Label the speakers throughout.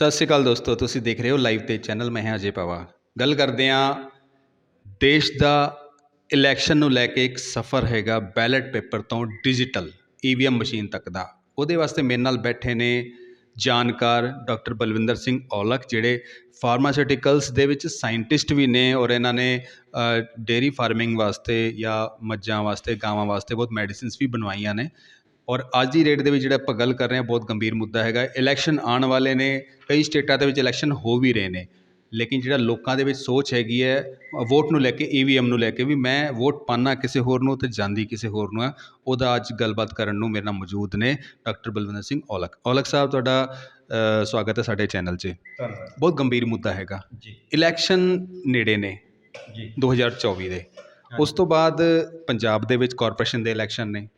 Speaker 1: ਸਤਿ ਸ਼੍ਰੀ ਅਕਾਲ ਦੋਸਤੋ, ਤੁਸੀਂ ਦੇਖ ਰਹੇ ਹੋ ਲਾਈਵ ਤੇ ਚੈਨਲ ਮੈਂ ਹਾਂ ਅਜੇ ਪਵਾ ਗੱਲ ਕਰਦੇ ਹਾਂ, ਦੇਸ਼ ਦਾ ਇਲੈਕਸ਼ਨ ਨੂੰ ਲੈ ਕੇ ਇੱਕ ਸਫ਼ਰ ਹੈਗਾ ਬੈਲਟ ਪੇਪਰ ਤੋਂ ਡਿਜੀਟਲ ਈਵੀਐਮ ਮਸ਼ੀਨ ਤੱਕ ਦਾ। ਉਹਦੇ ਵਾਸਤੇ ਮੇਰੇ ਨਾਲ ਬੈਠੇ ਨੇ ਜਾਣਕਾਰ ਡਾਕਟਰ ਬਲਵਿੰਦਰ ਸਿੰਘ ਔਲਖ, ਜਿਹੜੇ ਫਾਰਮਾਸਿਊਟੀਕਲਸ ਦੇ ਵਿੱਚ ਸਾਇੰਟਿਸਟ ਵੀ ਨੇ ਔਰ ਇਹਨਾਂ ਨੇ ਡੇਰੀ ਫਾਰਮਿੰਗ ਵਾਸਤੇ ਜਾਂ ਮੱਝਾਂ ਵਾਸਤੇ, ਗਾਵਾਂ ਵਾਸਤੇ ਬਹੁਤ ਮੈਡੀਸਿਨਸ ਵੀ ਬਣਵਾਈਆਂ ਨੇ। ਔਰ ਅੱਜ ਦੀ ਰੇਟ ਦੇ ਵਿੱਚ ਜਿਹੜਾ ਆਪਾਂ ਗੱਲ ਕਰ ਰਹੇ ਹਾਂ ਬਹੁਤ ਗੰਭੀਰ ਮੁੱਦਾ ਹੈਗਾ। ਇਲੈਕਸ਼ਨ ਆਉਣ ਵਾਲੇ ਨੇ ਕਈ ਸਟੇਟਾਂ ਦੇ ਵਿੱਚ ਇਲੈਕਸ਼ਨ ਹੋ ਵੀ ਰਹੇ ਨੇ। ਲੇਕਿਨ ਜਿਹੜਾ ਲੋਕਾਂ ਦੇ ਵਿੱਚ ਸੋਚ ਹੈਗੀ ਹੈ ਵੋਟ ਨੂੰ ਲੈ ਕੇ ਈਵੀਐਮ ਨੂੰ ਲੈ ਕੇ ਵੀ ਮੈਂ ਵੋਟ ਪਾਣਾ ਕਿਸੇ ਹੋਰ ਨੂੰ ਤੇ ਜਾਂਦੀ ਕਿਸੇ ਹੋਰ ਨੂੰ ਹੈ ਉਹਦਾ ਅੱਜ ਗੱਲਬਾਤ ਕਰਨ ਨੂੰ ਮੇਰੇ ਨਾਲ ਮੌਜੂਦ ਨੇ ਡਾਕਟਰ ਬਲਵਿੰਦਰ ਸਿੰਘ ਔਲਖ। ਔਲਖ ਸਾਹਿਬ ਤੁਹਾਡਾ ਸਵਾਗਤ ਹੈ ਸਾਡੇ ਚੈਨਲ 'ਚ।
Speaker 2: ਧੰਨਵਾਦ।
Speaker 1: ਬਹੁਤ ਗੰਭੀਰ ਮੁੱਦਾ ਹੈਗਾ।
Speaker 2: ਜੀ।
Speaker 1: ਇਲੈਕਸ਼ਨ ਨੇੜੇ ਨੇ
Speaker 2: ਜੀ।
Speaker 1: 2024 ਦੇ। ਉਸ ਤੋਂ ਬਾਅਦ ਪੰਜਾਬ ਦੇ ਵਿੱਚ ਕਾਰਪੋਰੇਸ਼ਨ ਦੇ ਇਲੈਕਸ਼ਨ ਨੇ।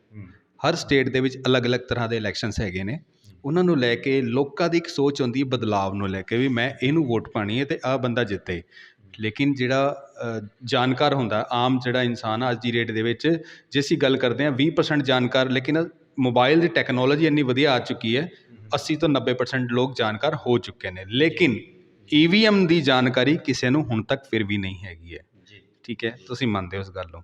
Speaker 1: ਹਰ ਸਟੇਟ ਦੇ ਵਿੱਚ ਅਲੱਗ-ਅਲੱਗ ਤਰ੍ਹਾਂ ਦੇ ਇਲੈਕਸ਼ਨਸ ਹੈਗੇ ਨੇ। ਉਹਨਾਂ ਨੂੰ ਲੈ ਕੇ ਲੋਕਾਂ ਦੀ ਇੱਕ ਸੋਚ ਹੁੰਦੀ ਹੈ ਬਦਲਾਵ ਨੂੰ ਲੈ ਕੇ ਵੀ ਮੈਂ ਇਹਨੂੰ ਵੋਟ ਪਾਣੀ ਹੈ ਤੇ ਆਹ ਬੰਦਾ ਜਿੱਤੇ। ਲੇਕਿਨ ਜਿਹੜਾ ਜਾਣਕਾਰ ਹੁੰਦਾ ਆਮ ਜਿਹੜਾ ਇਨਸਾਨ ਆ ਅੱਜ ਦੀ ਰੇਟ ਦੇ ਵਿੱਚ ਜੇ ਅਸੀਂ ਗੱਲ ਕਰਦੇ ਹਾਂ 20% ਜਾਣਕਾਰ ਲੇਕਿਨ ਮੋਬਾਈਲ ਦੀ ਟੈਕਨੋਲੋਜੀ ਇੰਨੀ ਵਧੀਆ ਆ ਚੁੱਕੀ ਹੈ 80 ਤੋਂ 90% ਲੋਕ ਜਾਣਕਾਰ ਹੋ ਚੁੱਕੇ ਨੇ। ਲੇਕਿਨ ਈਵੀਐਮ ਦੀ ਜਾਣਕਾਰੀ ਕਿਸੇ ਨੂੰ ਹੁਣ ਤੱਕ ਫਿਰ ਵੀ ਨਹੀਂ ਹੈਗੀ ਹੈ।
Speaker 2: ਜੀ।
Speaker 1: ਠੀਕ ਹੈ? ਤੁਸੀਂ ਮੰਨਦੇ ਹੋ ਇਸ ਗੱਲ ਨੂੰ।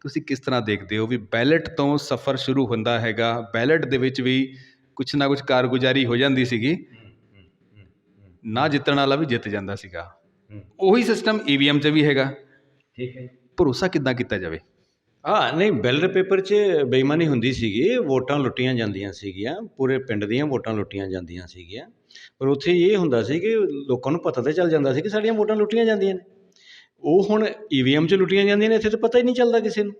Speaker 1: ਤੁਸੀਂ ਕਿਸ ਤਰ੍ਹਾਂ ਦੇਖਦੇ ਹੋ ਵੀ ਬੈਲਟ ਤੋਂ ਸਫ਼ਰ ਸ਼ੁਰੂ ਹੁੰਦਾ ਹੈਗਾ? ਬੈਲਟ ਦੇ ਵਿੱਚ ਵੀ ਕੁਛ ਨਾ ਕੁਛ ਕਾਰਗੁਜ਼ਾਰੀ ਹੋ ਜਾਂਦੀ ਸੀਗੀ। ਨਾ ਜਿੱਤਣ ਵਾਲਾ ਵੀ ਜਿੱਤ ਜਾਂਦਾ ਸੀਗਾ। ਉਹੀ ਸਿਸਟਮ ਈਵੀਐਮ 'ਚ ਵੀ ਹੈਗਾ।
Speaker 2: ਠੀਕ ਹੈ।
Speaker 1: ਭਰੋਸਾ ਕਿੱਦਾਂ ਕੀਤਾ ਜਾਵੇ?
Speaker 2: ਹਾਂ ਨਹੀਂ ਬੈਲਟ ਪੇਪਰ 'ਚ ਬੇਈਮਾਨੀ ਹੁੰਦੀ ਸੀਗੀ। ਵੋਟਾਂ ਲੁੱਟੀਆਂ ਜਾਂਦੀਆਂ ਸੀਗੀਆਂ। ਪੂਰੇ ਪਿੰਡ ਦੀਆਂ ਵੋਟਾਂ ਲੁੱਟੀਆਂ ਜਾਂਦੀਆਂ ਸੀਗੀਆਂ। ਪਰ ਉੱਥੇ ਇਹ ਹੁੰਦਾ ਸੀ ਕਿ ਲੋਕਾਂ ਨੂੰ ਪਤਾ ਤਾਂ ਚੱਲ ਜਾਂਦਾ ਸੀ ਕਿ ਸਾਡੀਆਂ ਵੋਟਾਂ ਲੁੱਟੀਆਂ ਜਾਂਦੀਆਂ ਨੇ। ਉਹ ਹੁਣ ਈਵੀਐਮ 'ਚ ਲੁੱਟੀਆਂ ਜਾਂਦੀਆਂ ਨੇ, ਇੱਥੇ ਤਾਂ ਪਤਾ ਹੀ ਨਹੀਂ ਚੱਲਦਾ ਕਿਸੇ ਨੂੰ।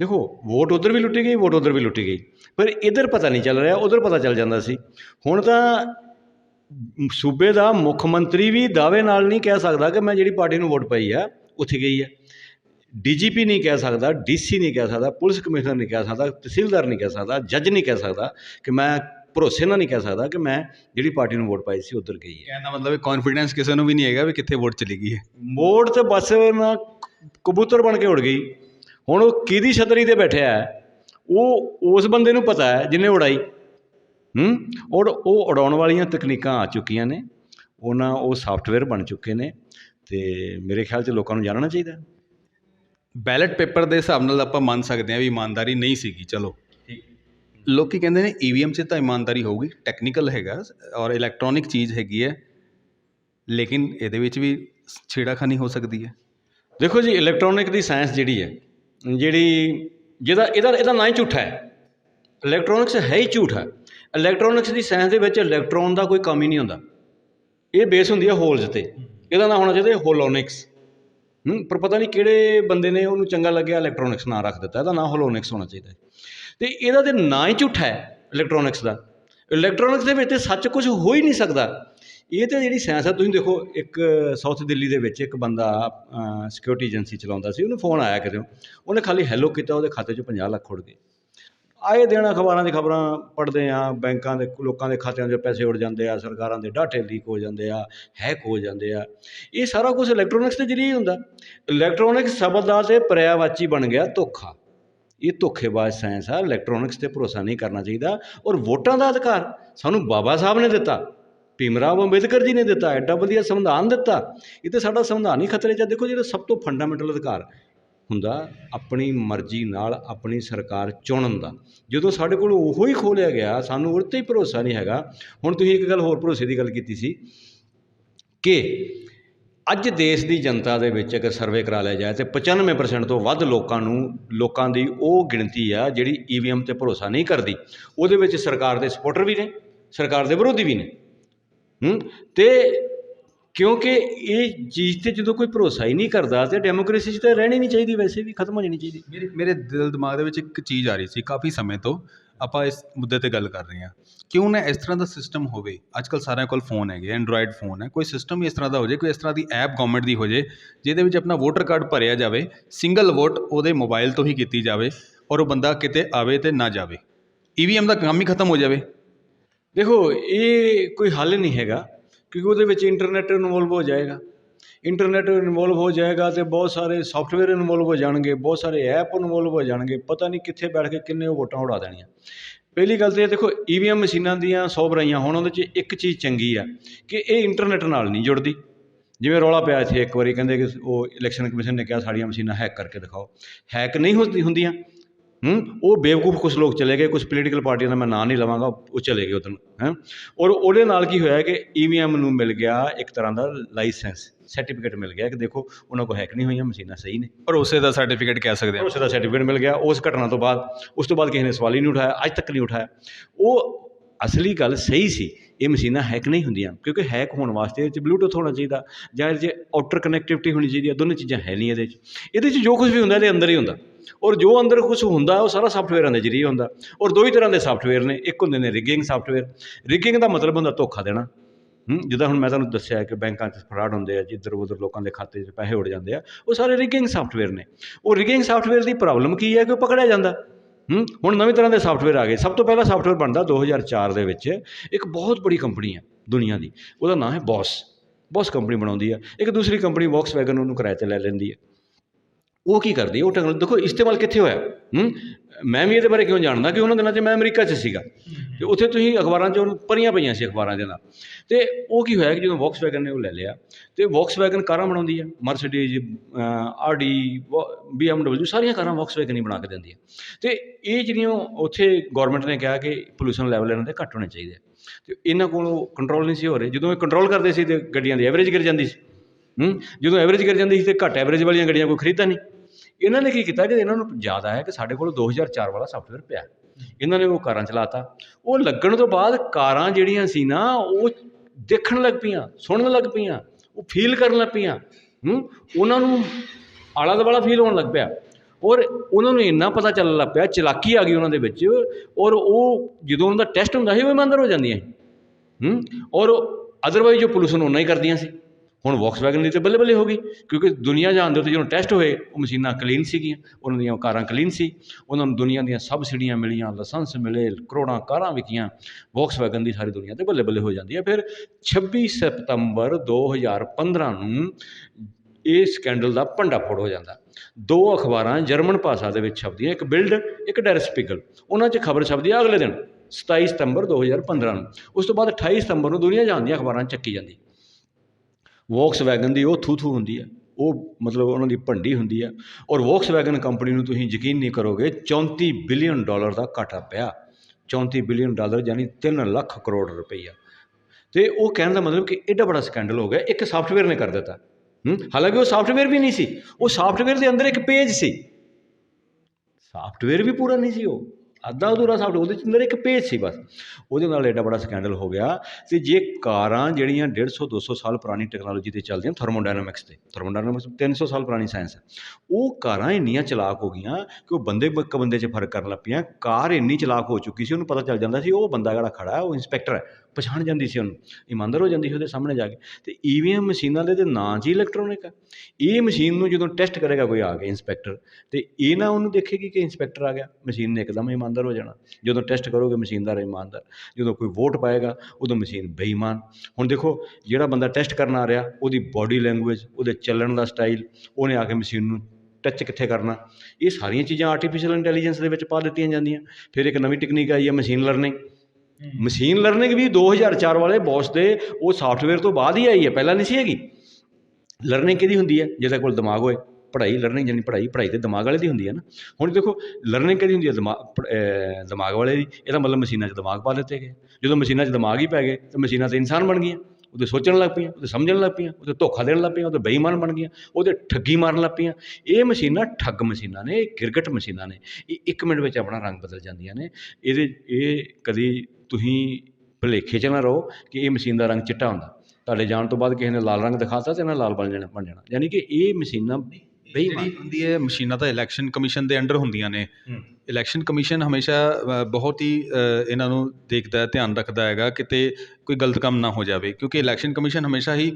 Speaker 2: ਦੇਖੋ, ਵੋਟ ਉੱਧਰ ਵੀ ਲੁੱਟੀ ਗਈ, ਵੋਟ ਉੱਧਰ ਵੀ ਲੁੱਟੀ ਗਈ। ਪਰ ਇੱਧਰ ਪਤਾ ਨਹੀਂ ਚੱਲ ਰਿਹਾ, ਉੱਧਰ ਪਤਾ ਚੱਲ ਜਾਂਦਾ ਸੀ। ਹੁਣ ਤਾਂ ਸੂਬੇ ਦਾ ਮੁੱਖ ਮੰਤਰੀ ਵੀ ਦਾਅਵੇ ਨਾਲ ਨਹੀਂ ਕਹਿ ਸਕਦਾ ਕਿ ਮੈਂ ਜਿਹੜੀ ਪਾਰਟੀ ਨੂੰ ਵੋਟ ਪਾਈ ਆ, ਉੱਥੇ ਗਈ ਆ। ਡੀਜੀਪੀ ਨਹੀਂ ਕਹਿ ਸਕਦਾ ਡੀਸੀ ਨਹੀਂ ਕਹਿ ਸਕਦਾ, ਪੁਲਿਸ ਕਮਿਸ਼ਨਰ ਨਹੀਂ ਕਹਿ ਸਕਦਾ, ਤਹਿਸੀਲਦਾਰ ਨਹੀਂ ਕਹਿ ਸਕਦਾ, ਜੱਜ ਨਹੀਂ ਕਹਿ ਸਕਦਾ ਕਿ ਮੈਂ ਭਰੋਸੇ ਨਾਲ ਨਹੀਂ ਕਹਿ ਸਕਦਾ ਕਿ ਮੈਂ ਜਿਹੜੀ ਪਾਰਟੀ ਨੂੰ ਵੋਟ ਪਾਈ ਸੀ ਉੱਧਰ ਗਈ ਹੈ।
Speaker 1: ਕਹਿਣ ਦਾ ਮਤਲਬ ਹੈ ਕੌਨਫੀਡੈਂਸ ਕਿਸੇ ਨੂੰ ਵੀ ਨਹੀਂ ਹੈਗਾ ਵੀ ਕਿੱਥੇ ਵੋਟ ਚਲੀ ਗਈ ਹੈ।
Speaker 2: ਵੋਟ ਤੇ ਬਸ ਨਾ ਕਬੂਤਰ ਬਣ ਕੇ ਉੜ ਗਈ। ਹੁਣ ਉਹ ਕਿਹਦੀ ਛਤਰੀ ਤੇ ਬੈਠਿਆ ਹੈ ਉਹ ਉਸ ਬੰਦੇ ਨੂੰ ਪਤਾ ਹੈ ਜਿਹਨੇ ਉਡਾਈ। ਹੂੰ? ਔਰ ਉਹ ਉਡਾਉਣ ਵਾਲੀਆਂ ਤਕਨੀਕਾਂ ਆ ਚੁੱਕੀਆਂ ਨੇ। ਉਹਨਾਂ ਉਹ ਸਾਫਟਵੇਅਰ ਬਣ ਚੁੱਕੇ ਨੇ ਤੇ ਮੇਰੇ ਖਿਆਲ 'ਚ ਲੋਕਾਂ ਨੂੰ ਜਾਣਨਾ ਚਾਹੀਦਾ
Speaker 1: ਬੈਲਟ ਪੇਪਰ ਦੇ ਹਿਸਾਬ ਨਾਲ ਆਪਾਂ ਮੰਨ ਸਕਦੇ ਹਾਂ ਵੀ ਇਮਾਨਦਾਰੀ ਨਹੀਂ ਸੀਗੀ। ਚਲੋ ਲੋਕ ਕਹਿੰਦੇ ਨੇ ਈਵੀਐਮ 'ਚ ਤਾਂ ਇਮਾਨਦਾਰੀ ਹੋਊਗੀ ਟੈਕਨੀਕਲ ਹੈਗਾ ਔਰ ਇਲੈਕਟ੍ਰੋਨਿਕ ਚੀਜ਼ ਹੈਗੀ ਹੈ, ਲੇਕਿਨ ਇਹਦੇ ਵਿੱਚ ਵੀ ਛੇੜਾਖਾਨੀ ਹੋ ਸਕਦੀ ਹੈ।
Speaker 2: ਦੇਖੋ ਜੀ ਇਲੈਕਟ੍ਰੋਨਿਕ ਦੀ ਸਾਇੰਸ ਜਿਹੜੀ ਹੈ, ਜਿਹੜੀ ਜਿਹਦਾ, ਇਹਦਾ ਇਹਦਾ ਨਾਂ ਹੀ ਝੂਠਾ ਹੈ। ਇਲੈਕਟ੍ਰੋਨਿਕਸ ਹੈ ਹੀ ਝੂਠ। ਹੈ ਇਲੈਕਟ੍ਰੋਨਿਕਸ ਦੀ ਸਾਇੰਸ ਦੇ ਵਿੱਚ ਇਲੈਕਟ੍ਰੋਨ ਦਾ ਕੋਈ ਕੰਮ ਹੀ ਨਹੀਂ ਹੁੰਦਾ। ਇਹ ਬੇਸ ਹੁੰਦੀ ਹੈ ਹੋਲਜ਼ ਤੇ। ਇਹਦਾ ਨਾਂ ਹੋਣਾ ਚਾਹੀਦਾ ਹੋਲੋਨਿਕਸ ਪਰ ਪਤਾ ਨਹੀਂ ਕਿਹੜੇ ਬੰਦੇ ਨੇ ਉਹਨੂੰ ਚੰਗਾ ਲੱਗਿਆ ਇਲੈਕਟ੍ਰੋਨਿਕਸ ਨਾਂ ਰੱਖ ਦਿੱਤਾ, ਇਹਦਾ ਨਾਂ ਹੋਲੋਨਿਕਸ ਹੋਣਾ ਚਾਹੀਦਾ ਅਤੇ ਇਹਦਾ ਤਾਂ ਨਾਂ ਹੀ ਝੂਠਾ ਹੈ ਇਲੈਕਟ੍ਰੋਨਿਕਸ ਦਾ। ਇਲੈਕਟ੍ਰੋਨਿਕਸ ਦੇ ਵਿੱਚ ਤੇ ਸੱਚ ਕੁਝ ਹੋ ਹੀ ਨਹੀਂ ਸਕਦਾ। ਇਹ ਤੇ ਜਿਹੜੀ ਸਾਇੰਸ ਹੈ ਤੁਸੀਂ ਦੇਖੋ, ਇੱਕ ਸਾਊਥ ਦਿੱਲੀ ਦੇ ਵਿੱਚ ਇੱਕ ਬੰਦਾ ਸਿਕਿਉਰਿਟੀ ਏਜੰਸੀ ਚਲਾਉਂਦਾ ਸੀ, ਉਹਨੂੰ ਫੋਨ ਆਇਆ ਕਿਤੇ ਉਹਨੇ ਖਾਲੀ ਹੈਲੋ ਕੀਤਾ, ਉਹਦੇ ਖਾਤੇ 'ਚੋਂ 50 ਲੱਖ ਉੱਡ ਗਏ। ਆਏ ਦਿਨ ਅਖਬਾਰਾਂ 'ਚ ਖਬਰਾਂ ਪੜ੍ਹਦੇ ਹਾਂ, ਬੈਂਕਾਂ ਦੇ, ਲੋਕਾਂ ਦੇ ਖਾਤਿਆਂ 'ਚ ਪੈਸੇ ਉੱਡ ਜਾਂਦੇ ਆ, ਸਰਕਾਰਾਂ ਦੇ ਡਾਟੇ ਲੀਕ ਹੋ ਜਾਂਦੇ ਆ, ਹੈਕ ਹੋ ਜਾਂਦੇ ਆ। ਇਹ ਸਾਰਾ ਕੁਝ ਇਲੈਕਟ੍ਰੋਨਿਕਸ ਦੇ ਜ਼ਰੀਏ ਹੀ ਹੁੰਦਾ। ਇਲੈਕਟ੍ਰੋਨਿਕਸ ਸ਼ਬਦ ਦਾ ਤੇ ਪਰਿਆਵਾਚੀ ਬਣ ਗਿਆ ਧੋਖਾ। ਇਹ ਧੋਖੇਬਾਜ਼ ਸਾਇੰਸ ਆ ਇਲੈਕਟ੍ਰੋਨਿਕਸ ਤੇ ਭਰੋਸਾ ਨਹੀਂ ਕਰਨਾ ਚਾਹੀਦਾ। ਔਰ ਵੋਟਾਂ ਦਾ ਅਧਿਕਾਰ ਸਾਨੂੰ ਬਾਬਾ ਸਾਹਿਬ ਨੇ ਦਿੱਤਾ, ਭੀਮਰਾਵ ਅੰਬੇਦਕਰ ਜੀ ਨੇ ਦਿੱਤਾ, ਐਡਾ ਵਧੀਆ ਸੰਵਿਧਾਨ ਦਿੱਤਾ। ਇਹ ਤੇ ਸਾਡਾ ਸੰਵਿਧਾਨ ਹੀ ਖਤਰੇ 'ਚ ਆ। ਦੇਖੋ ਜਿਹੜਾ ਸਭ ਤੋਂ ਫੰਡਾਮੈਂਟਲ ਅਧਿਕਾਰ ਹੁੰਦਾ ਆਪਣੀ ਮਰਜ਼ੀ ਨਾਲ ਆਪਣੀ ਸਰਕਾਰ ਚੁਣਨ ਦਾ। ਜਦੋਂ ਸਾਡੇ ਕੋਲ ਉਹ ਹੀ ਖੋਲਿਆ ਗਿਆ, ਸਾਨੂੰ ਉਹਦੇ ਤੇ ਹੀ ਭਰੋਸਾ ਨਹੀਂ ਹੈਗਾ। ਹੁਣ ਤੁਸੀਂ ਇੱਕ ਗੱਲ ਹੋਰ ਭਰੋਸੇ ਦੀ ਗੱਲ ਕੀਤੀ ਸੀ ਕਿ ਅੱਜ ਦੇਸ਼ ਦੀ ਜਨਤਾ ਦੇ ਵਿੱਚ ਅਗਰ ਸਰਵੇ ਕਰਾ ਲਿਆ ਜਾਏ ਤੇ 95% ਤੋਂ ਵੱਧ ਲੋਕਾਂ ਨੂੰ, ਲੋਕਾਂ ਦੀ ਉਹ ਗਿਣਤੀ ਆ ਜਿਹੜੀ ਈਵੀਐਮ ਤੇ ਭਰੋਸਾ ਨਹੀਂ ਕਰਦੀ। ਉਹਦੇ ਵਿੱਚ ਸਰਕਾਰ ਦੇ ਸਪੋਰਟਰ ਵੀ ਨੇ, ਸਰਕਾਰ ਦੇ ਵਿਰੋਧੀ ਵੀ ਨੇ। ਹੂੰ? ਤੇ ਕਿਉਂਕਿ ਇਹ ਚੀਜ਼ ਤੇ ਜਦੋਂ ਕੋਈ ਭਰੋਸਾ ਹੀ ਨਹੀਂ ਕਰਦਾ ਤੇ ਡੈਮੋਕ੍ਰੇਸੀ 'ਚ ਤਾਂ ਰਹਿਣੀ ਨਹੀਂ ਚਾਹੀਦੀ ਵੈਸੇ ਵੀ ਖਤਮ ਹੋ ਜਾਣੀ ਚਾਹੀਦੀ।
Speaker 1: ਮੇਰੇ ਮੇਰੇ ਦਿਲ ਦਿਮਾਗ ਦੇ ਵਿੱਚ ਇੱਕ ਚੀਜ਼ ਆ ਰਹੀ ਸੀ ਕਾਫੀ ਸਮੇਂ ਤੋਂ ਆਪਾਂ ਇਸ ਮੁੱਦੇ ਤੇ ਗੱਲ ਕਰ ਰਹੇ ਹਾਂ। ਕਿਉਂ ਨਾ ਇਸ ਤਰ੍ਹਾਂ ਦਾ ਸਿਸਟਮ ਹੋਵੇ? ਅੱਜ ਕੱਲ ਸਾਰਿਆਂ ਕੋਲ ਫੋਨ ਹੈਗੇ ਐਂਡਰੋਇਡ ਫੋਨ ਹੈ। ਕੋਈ ਸਿਸਟਮ ਇਸ ਤਰ੍ਹਾਂ ਦਾ ਹੋ ਜਾਏ ਕੋਈ ਇਸ ਤਰ੍ਹਾਂ ਦੀ ਐਪ ਗਵਰਨਮੈਂਟ ਦੀ ਹੋ ਜਾਏ ਜਿਹਦੇ ਵਿੱਚ ਆਪਣਾ ਵੋਟਰ ਕਾਰਡ ਭਰਿਆ ਜਾਵੇ ਸਿੰਗਲ ਵੋਟ ਉਹਦੇ ਮੋਬਾਈਲ ਤੋਂ ਹੀ ਕੀਤੀ ਜਾਵੇ ਔਰ ਉਹ ਬੰਦਾ ਕਿਤੇ ਆਵੇ ਤੇ ਨਾ ਜਾਵੇ। ਈਵੀਐਮ ਦਾ ਕੰਮ ਹੀ ਖਤਮ ਹੋ ਜਾਵੇ।
Speaker 2: ਦੇਖੋ ਇਹ ਕੋਈ ਹੱਲ ਨਹੀਂ ਹੈਗਾ। ਕਿਉਂਕਿ ਉਹਦੇ ਵਿੱਚ ਇੰਟਰਨੈਟ ਇਨਵੋਲਵ ਹੋ ਜਾਏਗਾ। ਇੰਟਰਨੈਟ ਇਨਵੋਲਵ ਹੋ ਜਾਏਗਾ ਅਤੇ ਬਹੁਤ ਸਾਰੇ ਸੋਫਟਵੇਅਰ ਇਨਵੋਲਵ ਹੋ ਜਾਣਗੇ, ਬਹੁਤ ਸਾਰੇ ਐਪ ਇਨਵੋਲਵ ਹੋ ਜਾਣਗੇ, ਪਤਾ ਨਹੀਂ ਕਿੱਥੇ ਬੈਠ ਕੇ ਕਿੰਨੇ ਉਹ ਵੋਟਾਂ ਉਡਾ ਦੇਣੀਆਂ। ਪਹਿਲੀ ਗੱਲ ਤਾਂ ਇਹ ਦੇਖੋ ਈਵੀਐਮ ਮਸ਼ੀਨਾਂ ਦੀਆਂ 100 ਬੁਰਾਈਆਂ ਹੋਣ, ਉਹਦੇ 'ਚ ਇੱਕ ਚੀਜ਼ ਚੰਗੀ ਆ ਕਿ ਇਹ ਇੰਟਰਨੈਟ ਨਾਲ ਨਹੀਂ ਜੁੜਦੀ। ਜਿਵੇਂ ਰੌਲਾ ਪਿਆ ਇੱਥੇ ਇੱਕ ਵਾਰੀ, ਕਹਿੰਦੇ ਕਿ ਉਹ ਇਲੈਕਸ਼ਨ ਕਮਿਸ਼ਨ ਨੇ ਕਿਹਾ ਸਾਡੀਆਂ ਮਸ਼ੀਨਾਂ ਹੈਕ ਕਰਕੇ ਦਿਖਾਓ। ਹੈਕ ਨਹੀਂ ਹੁੰਦੀ ਹੁੰਦੀਆਂ। ਉਹ ਬੇਵਕੂਫ ਕੁਝ ਲੋਕ ਚਲੇ ਗਏ ਕੁਝ ਪੋਲੀਟੀਕਲ ਪਾਰਟੀਆਂ ਦਾ ਮੈਂ ਨਾਂ ਨਹੀਂ ਲਵਾਂਗਾ ਉਹ ਚਲੇ ਗਏ ਉਦੋਂ ਹੈ? ਔਰ ਉਹਦੇ ਨਾਲ ਕੀ ਹੋਇਆ ਕਿ ਈਵੀਐਮ ਨੂੰ ਮਿਲ ਗਿਆ ਇੱਕ ਤਰ੍ਹਾਂ ਦਾ ਲਾਇਸੈਂਸ ਸਰਟੀਫਿਕੇਟ ਮਿਲ ਗਿਆ ਕਿ ਦੇਖੋ ਉਹਨਾਂ ਕੋਲ ਹੈਕ ਨਹੀਂ ਹੋਈਆਂ ਮਸ਼ੀਨਾਂ ਸਹੀ ਨੇ।
Speaker 1: ਭਰੋਸੇ ਦਾ ਸਰਟੀਫਿਕੇਟ ਕਹਿ ਸਕਦੇ ਹਾਂ।
Speaker 2: ਭਰੋਸੇ ਦਾ ਸਰਟੀਫਿਕੇਟ ਮਿਲ ਗਿਆ ਉਸ ਘਟਨਾ ਤੋਂ ਬਾਅਦ ਉਸ ਤੋਂ ਬਾਅਦ ਕਿਸੇ ਨੇ ਸਵਾਲ ਹੀ ਨਹੀਂ ਉਠਾਇਆ ਅੱਜ ਤੱਕ ਨਹੀਂ ਉਠਾਇਆ। ਉਹ ਅਸਲੀ ਗੱਲ ਸਹੀ ਸੀ ਇਹ ਮਸ਼ੀਨਾਂ ਹੈਕ ਨਹੀਂ ਹੁੰਦੀਆਂ ਕਿਉਂਕਿ ਹੈਕ ਹੋਣ ਵਾਸਤੇ ਇਹ 'ਚ ਬਲੂਟੁੱਥ ਹੋਣਾ ਚਾਹੀਦਾ ਜਾਂ ਇਹ 'ਚ ਆਊਟਰ ਕਨੈਕਟੀਵਿਟੀ ਹੋਣੀ ਚਾਹੀਦੀ ਹੈ ਦੋਨੋਂ ਚੀਜ਼ਾਂ ਹੈ ਨਹੀਂ ਇਹਦੇ 'ਚ। ਇਹਦੇ 'ਚ ਜੋ ਕੁਝ ਵੀ ਹੁੰਦਾ ਇਹਦੇ ਅੰਦਰ ਹੀ ਹੁੰਦਾ। ਔਰ ਜੋ ਅੰਦਰ ਕੁਝ ਹੁੰਦਾ, ਉਹ ਸਾਰਾ ਸਾਫਟਵੇਅਰਾਂ ਦੇ ਜ਼ਰੀਏ ਹੁੰਦਾ। ਔਰ ਦੋ ਹੀ ਤਰ੍ਹਾਂ ਦੇ ਸਾਫਟਵੇਅਰ ਨੇ। ਇੱਕ ਹੁੰਦੇ ਨੇ ਰਿਗਿੰਗ ਸਾਫਟਵੇਅਰ ਰਿਗਿੰਗ ਦਾ ਮਤਲਬ ਹੁੰਦਾ ਧੋਖਾ ਦੇਣਾ। ਜਿੱਦਾਂ ਹੁਣ ਮੈਂ ਤੁਹਾਨੂੰ ਦੱਸਿਆ ਕਿ ਬੈਂਕਾਂ 'ਚ ਫਰਾਡ ਹੁੰਦੇ ਆ ਜਿੱਧਰ ਉਧਰ ਲੋਕਾਂ ਦੇ ਖਾਤੇ 'ਚ ਪੈਸੇ ਉੱਡ ਜਾਂਦੇ ਆ, ਉਹ ਸਾਰੇ ਰਿਗਿੰਗ ਸਾਫਟਵੇਅਰ ਨੇ। ਉਹ ਰਿਗਿੰਗ ਸਾਫਟਵੇਅਰ ਦੀ ਪ੍ਰੋਬਲਮ ਕੀ ਹੈ? ਕਿ ਉਹ ਪਕੜਿਆ ਜਾਂਦਾ। ਹੁਣ ਨਵੇਂ ਤਰ੍ਹਾਂ ਦੇ ਸਾਫਟਵੇਅਰ ਆ ਗਏ। ਸਭ ਤੋਂ ਪਹਿਲਾ ਸਾਫਟਵੇਅਰ ਬਣਦਾ 2004 ਦੇ ਵਿੱਚ। ਇੱਕ ਬਹੁਤ ਬੜੀ ਕੰਪਨੀ ਹੈ ਦੁਨੀਆ ਦੀ। ਉਹਦਾ ਨਾਮ ਹੈ ਬੌਸ। ਬੌਸ ਕੰਪਨੀ ਬਣਾਉਂਦੀ ਆ। ਇੱਕ ਦੂਸਰੀ ਕੰਪਨੀ ਵੌਕਸਵੈਗਨ ਉਹਨੂੰ ਕਿਰਾਏ ਤੇ ਲੈ ਲੈਂਦੀ ਹੈ ਉਹ ਕੀ ਕਰਦੀ ਹੈ? ਉਹ ਟੈਕਨੋਲੋਜੀ, ਦੇਖੋ ਇਸਤੇਮਾਲ ਕਿੱਥੇ ਹੋਇਆ? ਮੈਂ ਵੀ ਇਹਦੇ ਬਾਰੇ ਕਿਉਂ ਜਾਣਦਾ? ਕਿ ਉਹਨਾਂ ਦਿਨਾਂ 'ਚ ਮੈਂ ਅਮਰੀਕਾ 'ਚ ਸੀਗਾ। ਤੇ ਉੱਥੇ ਤੁਸੀਂ ਅਖਬਾਰਾਂ 'ਚ ਉਹਨੂੰ ਭਰੀਆਂ ਪਈਆਂ ਸੀ ਅਖਬਾਰਾਂ ਦੇ ਨਾਲ। ਤੇ ਉਹ ਕੀ ਹੋਇਆ ਕਿ ਜਦੋਂ ਵੌਕਸਵੈਗਨ ਨੇ ਉਹ ਲੈ ਲਿਆ, ਤੇ ਵੌਕਸਵੈਗਨ ਕਾਰਾਂ ਬਣਾਉਂਦੀ ਆ ਮਰਸੀਡੀਜ਼ ਆਡੀ BMW ਸਾਰੀਆਂ ਕਾਰਾਂ ਵੌਕਸਵੈਗਨ ਹੀ ਬਣਾ ਕੇ ਦਿੰਦੀ ਆ ਤੇ ਇਹ ਜਿਹੜੀਆਂ ਉੱਥੇ ਗਵਰਨਮੈਂਟ ਨੇ ਕਿਹਾ ਕਿ ਪੋਲੂਸ਼ਨ ਲੈਵਲ ਇਹਨਾਂ ਦੇ ਘੱਟ ਹੋਣੇ ਚਾਹੀਦੇ ਆ। ਤੇ ਇਹਨਾਂ ਕੋਲੋਂ ਕੰਟਰੋਲ ਨਹੀਂ ਸੀ ਹੋ ਰਹੇ। ਜਦੋਂ ਇਹ ਕੰਟਰੋਲ ਕਰਦੇ ਸੀ ਤੇ ਗੱਡੀਆਂ ਦੀ ਐਵਰੇਜ ਗਿਰ ਜਾਂਦੀ ਸੀ। ਜਦੋਂ ਐਵਰੇਜ ਗਿਰ ਜਾਂਦੀ ਸੀ ਤੇ ਘੱਟ ਐਵਰੇਜ ਵਾਲੀਆਂ ਗੱਡੀਆਂ ਕੋਈ ਖਰੀਦਦਾ ਨਹੀਂ। ਇਹਨਾਂ ਨੇ ਕੀ ਕੀਤਾ ਕਿ ਇਹਨਾਂ ਨੂੰ ਯਾਦ ਆਇਆ ਕਿ ਸਾਡੇ ਕੋਲ 2004 ਵਾਲਾ ਸਾਫਟਵੇਅਰ ਪਿਆ। ਇਹਨਾਂ ਨੇ ਉਹ ਕਾਰਾਂ ਚਲਾਤਾ। ਉਹ ਲੱਗਣ ਤੋਂ ਬਾਅਦ ਕਾਰਾਂ ਜਿਹੜੀਆਂ ਸੀ ਨਾ, ਉਹ ਦੇਖਣ ਲੱਗ ਪਈਆਂ, ਸੁਣਨ ਲੱਗ ਪਈਆਂ, ਉਹ ਫੀਲ ਕਰਨ ਲੱਗ ਪਈਆਂ। ਹੂੰ? ਉਹਨਾਂ ਨੂੰ ਆਲਾ ਦੁਆਲਾ ਫੀਲ ਹੋਣ ਲੱਗ ਪਿਆ। ਔਰ ਉਹਨਾਂ ਨੂੰ ਇੰਨਾ ਪਤਾ ਚੱਲਣ ਲੱਗ ਪਿਆ, ਚਲਾਕੀ ਆ ਗਈ ਉਹਨਾਂ ਦੇ ਵਿੱਚ। ਔਰ ਉਹ ਜਦੋਂ ਉਹਨਾਂ ਦਾ ਟੈਸਟ ਹੁੰਦਾ ਸੀ, ਉਹ ਇਮਾਨਦਾਰ ਹੋ ਜਾਂਦੀਆਂ ਸੀ। ਹੂੰ? ਔਰ ਅਦਰਵਾਈਜ਼ ਜੋ ਪੋਲੂਸ਼ਨ ਉਹਨਾਂ ਹੀ ਕਰਦੀਆਂ ਸੀ। ਹੁਣ ਵੌਕਸਵੈਗਨ ਦੀ ਤਾਂ ਬੱਲੇ ਬੱਲੇ ਹੋ ਗਈ, ਕਿਉਂਕਿ ਦੁਨੀਆ ਜਾਣ ਦੇ ਉੱਤੇ ਜਦੋਂ ਟੈਸਟ ਹੋਏ, ਉਹ ਮਸ਼ੀਨਾਂ ਕਲੀਨ ਸੀਗੀਆਂ, ਉਹਨਾਂ ਦੀਆਂ ਕਾਰਾਂ ਕਲੀਨ ਸੀ, ਉਹਨਾਂ ਨੂੰ ਦੁਨੀਆ ਦੀਆਂ ਸਬਸਿਡੀਆਂ ਮਿਲੀਆਂ, ਲਾਇਸੈਂਸ ਮਿਲੇ, ਕਰੋੜਾਂ ਕਾਰਾਂ ਵਿਕੀਆਂ ਵੌਕਸਵੈਗਨ ਦੀ ਸਾਰੀ ਦੁਨੀਆ ਤੇ ਬੱਲੇ ਬੱਲੇ ਹੋ ਜਾਂਦੀ ਹੈ। ਫਿਰ 26 ਸਤੰਬਰ 2015 ਨੂੰ ਇਹ ਸਕੈਂਡਲ ਦਾ ਭੰਡਾਫੋੜ ਹੋ ਜਾਂਦਾ। ਦੋ ਅਖਬਾਰਾਂ ਜਰਮਨ ਭਾਸ਼ਾ ਦੇ ਵਿੱਚ ਛਪਦੀਆਂ, ਇੱਕ ਬਿਲਡ ਇੱਕ ਡੈਰ ਸਪੀਗਲ ਉਹਨਾਂ 'ਚ ਖਬਰ ਛਪਦੀ ਆ ਅਗਲੇ ਦਿਨ 27 ਸਤੰਬਰ 2015 ਨੂੰ। ਉਸ ਤੋਂ ਬਾਅਦ 28 ਸਤੰਬਰ ਨੂੰ ਦੁਨੀਆ ਜਾਣ ਦੀਆਂ ਅਖਬਾਰਾਂ ਚੱਕੀ ਜਾਂਦੀ। ਵੌਕਸਵੈਗਨ ਦੀ ਉਹ ਥੂ ਥੂ ਹੁੰਦੀ ਹੈ। ਉਹ ਮਤਲਬ ਉਹਨਾਂ ਦੀ ਭੰਡੀ ਹੁੰਦੀ ਹੈ। ਔਰ ਵੌਕਸਵੈਗਨ ਕੰਪਨੀ ਨੂੰ ਤੁਸੀਂ ਯਕੀਨ ਨਹੀਂ ਕਰੋਗੇ 34 ਬਿਲੀਅਨ ਡਾਲਰ ਦਾ ਘਾਟਾ ਪਿਆ। 34 ਬਿਲੀਅਨ ਡਾਲਰ ਯਾਨੀ 3 ਲੱਖ ਕਰੋੜ ਰੁਪਈਆ। ਤੇ ਉਹ ਕਹਿਣ ਦਾ ਮਤਲਬ ਕਿ ਐਡਾ ਬੜਾ ਸਕੈਂਡਲ ਹੋ ਗਿਆ। ਇੱਕ ਸਾਫਟਵੇਅਰ ਨੇ ਕਰ ਦਿੱਤਾ। ਹਾਲਾਂਕਿ ਉਹ ਸਾਫਟਵੇਅਰ ਵੀ ਨਹੀਂ ਸੀ। ਉਹ ਸਾਫਟਵੇਅਰ ਦੇ ਅੰਦਰ ਇੱਕ ਪੇਜ ਸੀ। ਸਾਫਟਵੇਅਰ ਵੀ ਪੂਰਾ ਨਹੀਂ ਸੀ ਉਹ। ਅੱਧਾ ਅਧੂਰਾ ਸਾਫਟਵੇਅਰ ਉਹਦੇ ਚ ਅੰਦਰ ਇੱਕ ਪੇਜ ਸੀ ਬਸ। ਉਹਦੇ ਨਾਲ ਐਡਾ ਬੜਾ ਸਕੈਂਡਲ ਹੋ ਗਿਆ ਤੇ ਜੇ ਕਾਰਾਂ ਜਿਹੜੀਆਂ 150 200 ਸਾਲ ਪੁਰਾਣੀ ਟੈਕਨੋਲੋਜੀ ਤੇ ਚੱਲਦੀਆਂ ਥਰਮੋਡਾਇਨਾਮਿਕਸ ਤੇ ਥਰਮੋਡਾਇਨਾਮਿਕਸ 300 ਸਾਲ ਪੁਰਾਣੀ ਸਾਇੰਸ ਹੈ। ਉਹ ਕਾਰਾਂ ਇੰਨੀਆਂ ਚਲਾਕ ਹੋ ਗਈਆਂ ਕਿ ਉਹ ਬੰਦੇ ਇੱਕ ਬੰਦੇ 'ਚ ਫ਼ਰਕ ਕਰਨ ਲੱਗ ਪਈਆਂ। ਕਾਰ ਇੰਨੀ ਚਲਾਕ ਹੋ ਚੁੱਕੀ ਸੀ, ਉਹਨੂੰ ਪਤਾ ਚੱਲ ਜਾਂਦਾ ਸੀ ਉਹ ਬੰਦਾ ਜਿਹੜਾ ਖੜਾ ਹੈ, ਉਹ ਇੰਸਪੈਕਟਰ ਹੈ। ਪਛਾਣ ਜਾਂਦੀ ਸੀ ਉਹਨੂੰ, ਇਮਾਨਦਾਰ ਹੋ ਜਾਂਦੀ ਸੀ ਉਹਦੇ ਸਾਹਮਣੇ ਜਾ ਕੇ। ਤੇ ਈਵੀਐਮ ਮਸ਼ੀਨਾਂ ਦੇ ਤੇ ਨਾਂ 'ਚ ਹੀ ਇਲੈਕਟ੍ਰੋਨਿਕ ਆ। ਇਹ ਮਸ਼ੀਨ ਨੂੰ ਜਦੋਂ ਟੈਸਟ ਕਰੇਗਾ ਕੋਈ ਆ ਕੇ ਇੰਸਪੈਕਟਰ ਤੇ ਇਹ ਨਾ ਉਹਨੂੰ ਦੇਖੇਗੀ ਕਿ ਇੰਸਪੈਕਟਰ ਆ ਗਿਆ। ਮਸ਼ੀਨ ਨੇ ਇੱਕਦਮ ਇਮਾਨਦਾਰ ਹੋ ਜਾਣਾ। ਜਦੋਂ ਟੈਸਟ ਕਰੋਗੇ ਮਸ਼ੀਨਦਾਰ ਇਮਾਨਦਾਰ। ਜਦੋਂ ਕੋਈ ਵੋਟ ਪਾਏਗਾ, ਉਦੋਂ ਮਸ਼ੀਨ ਬੇਈਮਾਨ। ਹੁਣ ਦੇਖੋ, ਜਿਹੜਾ ਬੰਦਾ ਟੈਸਟ ਕਰਨ ਆ ਰਿਹਾ, ਉਹਦੀ ਬਾਡੀ ਲੈਂਗੁਏਜ ਉਹਦੇ ਚੱਲਣ ਦਾ ਸਟਾਈਲ ਉਹਨੇ ਆ ਕੇ ਮਸ਼ੀਨ ਨੂੰ ਟੱਚ ਕਿੱਥੇ ਕਰਨਾ? ਇਹ ਸਾਰੀਆਂ ਚੀਜ਼ਾਂ ਆਰਟੀਫੀਸ਼ੀਅਲ ਇੰਟੈਲੀਜੈਂਸ ਦੇ ਵਿੱਚ ਪਾ ਦਿੱਤੀਆਂ ਜਾਂਦੀਆਂ। ਫਿਰ ਇੱਕ ਨਵੀਂ ਟੈਕਨੀਕ ਆਈ ਹੈ ਮਸ਼ੀਨ ਲਰਨਿੰਗ ਮਸ਼ੀਨ ਲਰਨਿੰਗ ਵੀ 2004 ਵਾਲੇ ਬੌਸ ਦੇ ਉਹ ਸਾਫਟਵੇਅਰ ਤੋਂ ਬਾਅਦ ਹੀ ਆਈ ਹੈ, ਪਹਿਲਾਂ ਨਹੀਂ ਸੀ ਹੈਗੀ। ਲਰਨਿੰਗ ਕਿਹਦੀ ਹੁੰਦੀ ਹੈ? ਜਿਹਦੇ ਕੋਲ ਦਿਮਾਗ ਹੋਏ। ਪੜ੍ਹਾਈ, ਲਰਨਿੰਗ ਜਾਨੀ ਪੜ੍ਹਾਈ ਪੜ੍ਹਾਈ ਤੇ ਦਿਮਾਗ ਵਾਲੇ ਦੀ ਹੁੰਦੀ ਹੈ ਨਾ। ਹੁਣ ਦੇਖੋ, ਲਰਨਿੰਗ ਕਿਹਦੀ ਹੁੰਦੀ ਹੈ? ਦਿਮਾਗ ਪ- ਦਿਮਾਗ ਵਾਲੇ ਦੀ। ਇਹਦਾ ਮਤਲਬ ਮਸ਼ੀਨਾਂ 'ਚ ਦਿਮਾਗ ਪਾ ਦਿੱਤੇ ਗਏ। ਜਦੋਂ ਮਸ਼ੀਨਾਂ 'ਚ ਦਿਮਾਗ ਹੀ ਪੈ ਗਏ, ਤਾਂ ਮਸ਼ੀਨਾਂ ਤੇ ਇਨਸਾਨ ਬਣ ਗਈਆਂ। ਉਹਦੇ ਸੋਚਣ ਲੱਗ ਪਈਆਂ, ਉਹਦੇ ਸਮਝਣ ਲੱਗ ਪਈਆਂ, ਉਹਦੇ ਧੋਖਾ ਦੇਣ ਲੱਗ ਪਈਆਂ, ਉਹਦੇ ਬੇਈਮਾਨ ਬਣ ਗਈਆਂ, ਉਹਦੇ ਠੱਗੀ ਮਾਰਨ ਲੱਗ ਪਈਆਂ। ਇਹ ਮਸ਼ੀਨਾਂ ਠੱਗ ਮਸ਼ੀਨਾਂ ਨੇ, ਇਹ ਗਿਰਗਟ ਮਸ਼ੀਨਾਂ ਨੇ, ਇਹ ਇੱਕ ਮਿੰਟ ਵਿੱਚ ਆਪਣਾ ਰੰਗ ਬਦਲ ਜਾਂਦੀਆਂ ਨੇ। ਇਹਦੇ, ਇਹ ਕਦੀ ਤੁਸੀਂ ਭੁਲੇਖੇ 'ਚ ਨਾ ਰਹੋ ਕਿ ਇਹ ਮਸ਼ੀਨ ਦਾ ਰੰਗ ਚਿੱਟਾ ਹੁੰਦਾ। ਤੁਹਾਡੇ ਜਾਣ ਤੋਂ ਬਾਅਦ ਕਿਸੇ ਨੇ ਲਾਲ ਰੰਗ ਦਿਖਾਤਾ ਅਤੇ ਇਹਨਾਂ ਲਾਲ ਬਣ ਜਾਣਾ ਬਣ ਜਾਣਾ। ਯਾਨੀ ਕਿ ਇਹ ਮਸ਼ੀਨਾਂ
Speaker 1: ਜਿਹੜੀ ਹੁੰਦੀ ਹੈ ਮਸ਼ੀਨਾਂ ਤਾਂ ਇਲੈਕਸ਼ਨ ਕਮਿਸ਼ਨ ਦੇ ਅੰਡਰ ਹੁੰਦੀਆਂ ਨੇ। ਇਲੈਕਸ਼ਨ ਕਮਿਸ਼ਨ ਹਮੇਸ਼ਾ ਬਹੁਤ ਹੀ ਇਹਨਾਂ ਨੂੰ ਦੇਖਦਾ ਧਿਆਨ ਰੱਖਦਾ ਹੈਗਾ ਕਿਤੇ ਕੋਈ ਗਲਤ ਕੰਮ ਨਾ ਹੋ ਜਾਵੇ। ਕਿਉਂਕਿ ਇਲੈਕਸ਼ਨ ਕਮਿਸ਼ਨ ਹਮੇਸ਼ਾ ਹੀ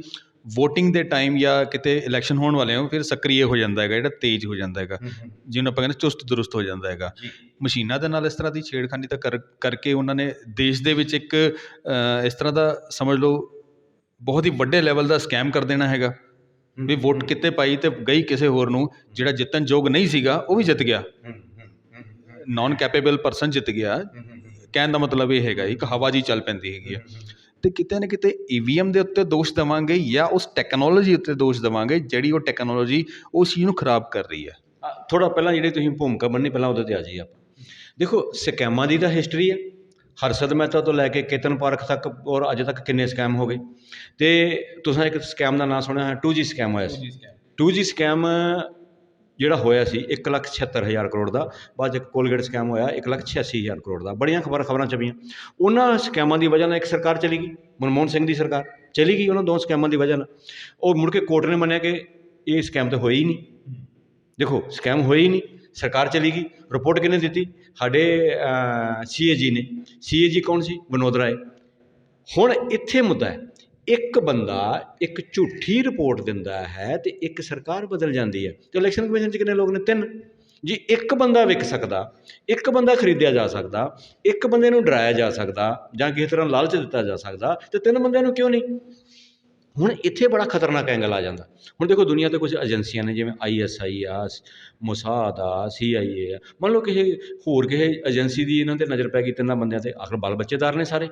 Speaker 1: VOTING ਦੇ ਟਾਈਮ ਜਾਂ ਕਿਤੇ ਇਲੈਕਸ਼ਨ ਹੋਣ ਵਾਲੇ ਹੋ ਫਿਰ ਸਕਰੀਏ ਹੋ ਜਾਂਦਾ ਹੈਗਾ ਜਿਹੜਾ ਤੇਜ਼ ਹੋ ਜਾਂਦਾ ਹੈਗਾ। ਜਿਹਨੂੰ ਆਪਾਂ ਕਹਿੰਦੇ ਚੁਸਤ ਦਰੁਸਤ ਹੋ ਜਾਂਦਾ ਹੈਗਾ। ਮਸ਼ੀਨਾਂ ਦੇ ਨਾਲ ਇਸ ਤਰ੍ਹਾਂ ਦੀ ਛੇੜਖਾਨੀ ਤਾਂ ਕਰ ਕਰਕੇ ਉਹਨਾਂ ਨੇ ਦੇਸ਼ ਦੇ ਵਿੱਚ ਇੱਕ ਇਸ ਤਰ੍ਹਾਂ ਦਾ ਸਮਝ ਲਓ ਬਹੁਤ ਹੀ ਵੱਡੇ ਲੈਵਲ ਦਾ ਸਕੈਮ ਕਰ ਦੇਣਾ ਹੈਗਾ। ਵੀ ਵੋਟ ਕਿਤੇ ਪਾਈ ਤੇ ਗਈ ਕਿਸੇ ਹੋਰ ਨੂੰ ਜਿਹੜਾ ਜਿੱਤਣ ਯੋਗ ਨਹੀਂ ਸੀਗਾ ਉਹ ਵੀ ਜਿੱਤ ਗਿਆ। ਨਾਨ ਕੈਪੇਬਲ ਪਰਸਨ ਜਿੱਤ ਗਿਆ। ਕਹਿਣ ਦਾ ਮਤਲਬ ਇਹ ਹੈਗਾ ਇੱਕ ਹਵਾ ਜੀ ਚੱਲ ਪੈਂਦੀ ਹੈਗੀ ਆ। ਤੇ ਕਿਤੇ ਨਾ ਕਿਤੇ ਈਵੀਐਮ ਦੇ ਉੱਤੇ ਦੋਸ਼ ਦੇਵਾਂਗੇ ਜਾਂ ਉਸ ਟੈਕਨੋਲੋਜੀ ਉੱਤੇ ਦੋਸ਼ ਦੇਵਾਂਗੇ ਜਿਹੜੀ ਉਹ ਟੈਕਨੋਲੋਜੀ ਉਸ ਚੀਜ਼ ਨੂੰ ਖਰਾਬ ਕਰ ਰਹੀ ਹੈ।
Speaker 2: ਥੋੜਾ ਪਹਿਲਾਂ ਜਿਹੜੀ ਤੁਸੀਂ ਭੂਮਿਕਾ ਬੰਨੀ ਪਹਿਲਾਂ ਉਹਦੇ ਤੇ ਆ ਜਾਈਏ ਆਪਾਂ। ਦੇਖੋ ਸਕੈਮਾਂ ਦੀ ਤਾਂ ਹਿਸਟਰੀ ਹੈ। ਹਰਸਦ ਮਹਿਤਾ ਤੋਂ ਲੈ ਕੇ ਕੇਤਨ ਪਾਰਕ ਤੱਕ ਔਰ ਅਜੇ ਤੱਕ ਕਿੰਨੇ ਸਕੈਮ ਹੋ ਗਏ? ਤੇ ਤੁਸੀਂ ਇੱਕ ਸਕੈਮ ਦਾ ਨਾਮ ਸੁਣਿਆ ਹੈ 2G ਸਕੈਮ ਹੋਇਆ ਸੀ। 2G ਸਕੈਮ ਜਿਹੜਾ ਹੋਇਆ ਸੀ 176000 ਕਰੋੜ ਦਾ ਬਾਅਦ ਇੱਕ ਕੋਲਗੇਟ ਸਕੈਮ ਹੋਇਆ 186000 ਕਰੋੜ ਦਾ। ਬੜੀਆਂ ਖਬਰ ਖਬਰਾਂ ਛਪੀਆਂ। ਉਹਨਾਂ ਸਕੈਮਾਂ ਦੀ ਵਜ੍ਹਾ ਨਾਲ ਇੱਕ ਸਰਕਾਰ ਚਲੀ ਗਈ ਮਨਮੋਹਨ ਸਿੰਘ ਦੀ ਸਰਕਾਰ। ਚਲੀ ਗਈ ਉਹਨਾਂ ਦੋ ਸਕੈਮਾਂ ਦੀ ਵਜ੍ਹਾ ਨਾਲ। ਉਹ ਮੁੜ ਕੇ ਕੋਰਟ ਨੇ ਮੰਨਿਆ ਕਿ ਇਹ ਸਕੈਮ ਤਾਂ ਹੋਈ ਹੀ ਨਹੀਂ। ਦੇਖੋ ਸਕੈਮ ਹੋਇਆ ਹੀ ਨਹੀਂ। ਸਰਕਾਰ ਚਲੀ ਗਈ ਰਿਪੋਰਟ ਕਿਹਨੇ ਦਿੱਤੀ? ਸਾਡੇ ਸੀਏਜੀ ਨੇ। ਸੀਏਜੀ ਕੌਣ ਸੀ? ਵਿਨੋਦ ਰਾਏ। ਹੁਣ ਇੱਥੇ ਮੁੱਦਾ ਹੈ, ਇੱਕ ਬੰਦਾ ਇੱਕ ਝੂਠੀ ਰਿਪੋਰਟ ਦਿੰਦਾ ਹੈ ਤੇ ਇੱਕ ਸਰਕਾਰ ਬਦਲ ਜਾਂਦੀ ਹੈ। ਤੇ ਇਲੈਕਸ਼ਨ ਕਮਿਸ਼ਨ 'ਚ ਕਿੰਨੇ ਲੋਕ ਨੇ? ਤਿੰਨ। ਜੀ ਇੱਕ ਬੰਦਾ ਵਿਕ ਸਕਦਾ, ਇੱਕ ਬੰਦਾ ਖਰੀਦਿਆ ਜਾ ਸਕਦਾ, ਇੱਕ ਬੰਦੇ ਨੂੰ ਡਰਾਇਆ ਜਾ ਸਕਦਾ ਜਾਂ ਕਿਸੇ ਤਰ੍ਹਾਂ ਲਾਲਚ ਦਿੱਤਾ ਜਾ ਸਕਦਾ, ਤੇ ਤਿੰਨ ਬੰਦਿਆਂ ਨੂੰ ਕਿਉਂ ਨਹੀਂ? ਹੁਣ ਇੱਥੇ ਬੜਾ ਖਤਰਨਾਕ ਐਂਗਲ ਆ ਜਾਂਦਾ। ਹੁਣ ਦੇਖੋ ਦੁਨੀਆ ਤੇ ਕੁਝ ਏਜੰਸੀਆਂ ਨੇ, ਜਿਵੇਂ ਆਈਐਸਆਈ ਆ ਮੋਸਾਦ ਆ ਸੀਆਈਏ ਆ। ਮੰਨ ਲਓ ਕਿਸੇ ਹੋਰ ਕਿਸੇ ਏਜੰਸੀ ਦੀ ਇਹਨਾਂ ਤੇ ਨਜ਼ਰ ਪੈ ਗਈ, ਤਿੰਨਾਂ ਬੰਦਿਆਂ ਤੇ। ਆਖਰ ਬਾਲ ਬੱਚੇਦਾਰ ਨੇ ਸਾਰੇ।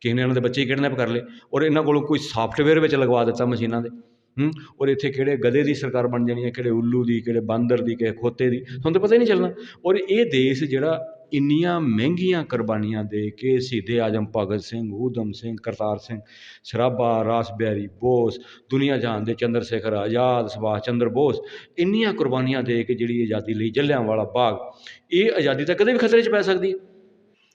Speaker 2: ਕਿਸੇ ਨੇ ਇਹਨਾਂ ਦੇ ਬੱਚੇ ਕਿਡਨੈਪ ਕਰ ਲਏ। ਔਰ ਇਹਨਾਂ ਕੋਲੋਂ ਕੋਈ ਸਾਫਟਵੇਅਰ ਵਿੱਚ ਲਗਵਾ ਦਿੱਤਾ ਮਸ਼ੀਨਾਂ ਦੇ। ਹੂੰ? ਔਰ ਇੱਥੇ ਕਿਹੜੇ ਗਧੇ ਦੀ ਸਰਕਾਰ ਬਣ ਜਾਣੀ ਹੈ, ਕਿਹੜੇ ਉੱਲੂ ਦੀ, ਕਿਹੜੇ ਬਾਂਦਰ ਦੀ, ਕਿਹੜੇ ਖੋਤੇ ਦੀ। ਤੁਹਾਨੂੰ ਤਾਂ ਪਤਾ ਹੀ ਨਹੀਂ ਚੱਲਣਾ। ਔਰ ਇਹ ਦੇਸ਼ ਜਿਹੜਾ ਇੰਨੀਆਂ ਮਹਿੰਗੀਆਂ ਕੁਰਬਾਨੀਆਂ ਦੇ ਕੇ ਸ਼ਹੀਦੇ ਆਜਮ ਭਗਤ ਸਿੰਘ, ਊਧਮ ਸਿੰਘ, ਕਰਤਾਰ ਸਿੰਘ ਸਰਾਭਾ ਰਾਸ ਰਾਸਬਿਹਾਰੀ ਬੋਸ, ਦੁਨੀਆ ਜਹਾਨ ਦੇ ਚੰਦਰ ਸ਼ੇਖਰ ਆਜ਼ਾਦ, ਸੁਭਾਸ਼ ਚੰਦਰ ਬੋਸ, ਇੰਨੀਆਂ ਕੁਰਬਾਨੀਆਂ ਦੇ ਕੇ ਜਿਹੜੀ ਆਜ਼ਾਦੀ ਲਈ ਜਲਿਆਂਵਾਲਾ ਬਾਗ, ਇਹ ਆਜ਼ਾਦੀ ਤਾਂ ਕਦੇ ਵੀ ਖਤਰੇ 'ਚ ਪੈ ਸਕਦੀ ਹੈ।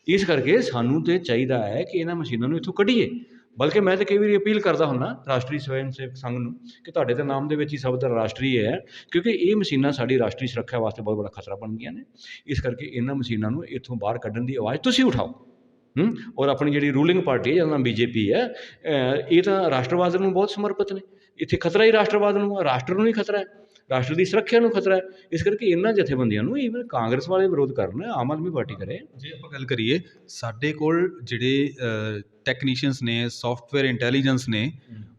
Speaker 2: ਇਸ ਕਰਕੇ ਸਾਨੂੰ ਤੇ ਚਾਹੀਦਾ ਹੈ ਕਿ ਇਹਨਾਂ ਮਸ਼ੀਨਾਂ ਨੂੰ ਇੱਥੋਂ ਕੱਢੀਏ। ਬਲਕਿ ਮੈਂ ਤਾਂ ਕਈ ਵਾਰੀ ਅਪੀਲ ਕਰਦਾ ਹੁੰਦਾ ਰਾਸ਼ਟਰੀ ਸਵੈਮ ਸੇਵਕ ਸੰਘ ਨੂੰ ਕਿ ਤੁਹਾਡੇ ਤਾਂ ਨਾਮ ਦੇ ਵਿੱਚ ਹੀ ਸ਼ਬਦ ਰਾਸ਼ਟਰੀ ਹੈ, ਕਿਉਂਕਿ ਇਹ ਮਸ਼ੀਨਾਂ ਸਾਡੀ ਰਾਸ਼ਟਰੀ ਸੁਰੱਖਿਆ ਵਾਸਤੇ ਬਹੁਤ ਬੜਾ ਖਤਰਾ ਬਣ ਗਈਆਂ ਨੇ। ਇਸ ਕਰਕੇ ਇਹਨਾਂ ਮਸ਼ੀਨਾਂ ਨੂੰ ਇੱਥੋਂ ਬਾਹਰ ਕੱਢਣ ਦੀ ਆਵਾਜ਼ ਤੁਸੀਂ ਉਠਾਓ। ਹੂੰ? ਔਰ ਆਪਣੀ ਜਿਹੜੀ ਰੂਲਿੰਗ ਪਾਰਟੀ ਹੈ, ਜਿਹਦਾ ਨਾਮ ਬੀਜੇਪੀ ਹੈ ਇਹ ਤਾਂ ਰਾਸ਼ਟਰਵਾਦ ਨੂੰ ਬਹੁਤ ਸਮਰਪਿਤ ਨੇ। ਇੱਥੇ ਖਤਰਾ ਹੀ ਰਾਸ਼ਟਰਵਾਦ ਨੂੰ ਹੈ ਰਾਸ਼ਟਰ ਨੂੰ ਹੀ ਖਤਰਾ ਹੈ। ਰਾਸ਼ਟਰ ਦੀ ਸੁਰੱਖਿਆ ਨੂੰ ਖਤਰਾ ਹੈ। ਇਸ ਕਰਕੇ ਇਹਨਾਂ ਜਥੇਬੰਦੀਆਂ ਨੂੰ ਈਵਨ ਕਾਂਗਰਸ ਵਾਲੇ ਵਿਰੋਧ ਕਰਨ ਆਮ ਆਦਮੀ ਪਾਰਟੀ ਕਰੇ।
Speaker 1: ਜੇ ਆਪਾਂ ਗੱਲ ਕਰੀਏ ਸਾਡੇ ਕੋਲ ਜਿਹੜੇ ਟੈਕਨੀਸ਼ੀਅਨਸ ਨੇ ਸੌਫਟਵੇਅਰ ਇੰਟੈਲੀਜੈਂਸ ਨੇ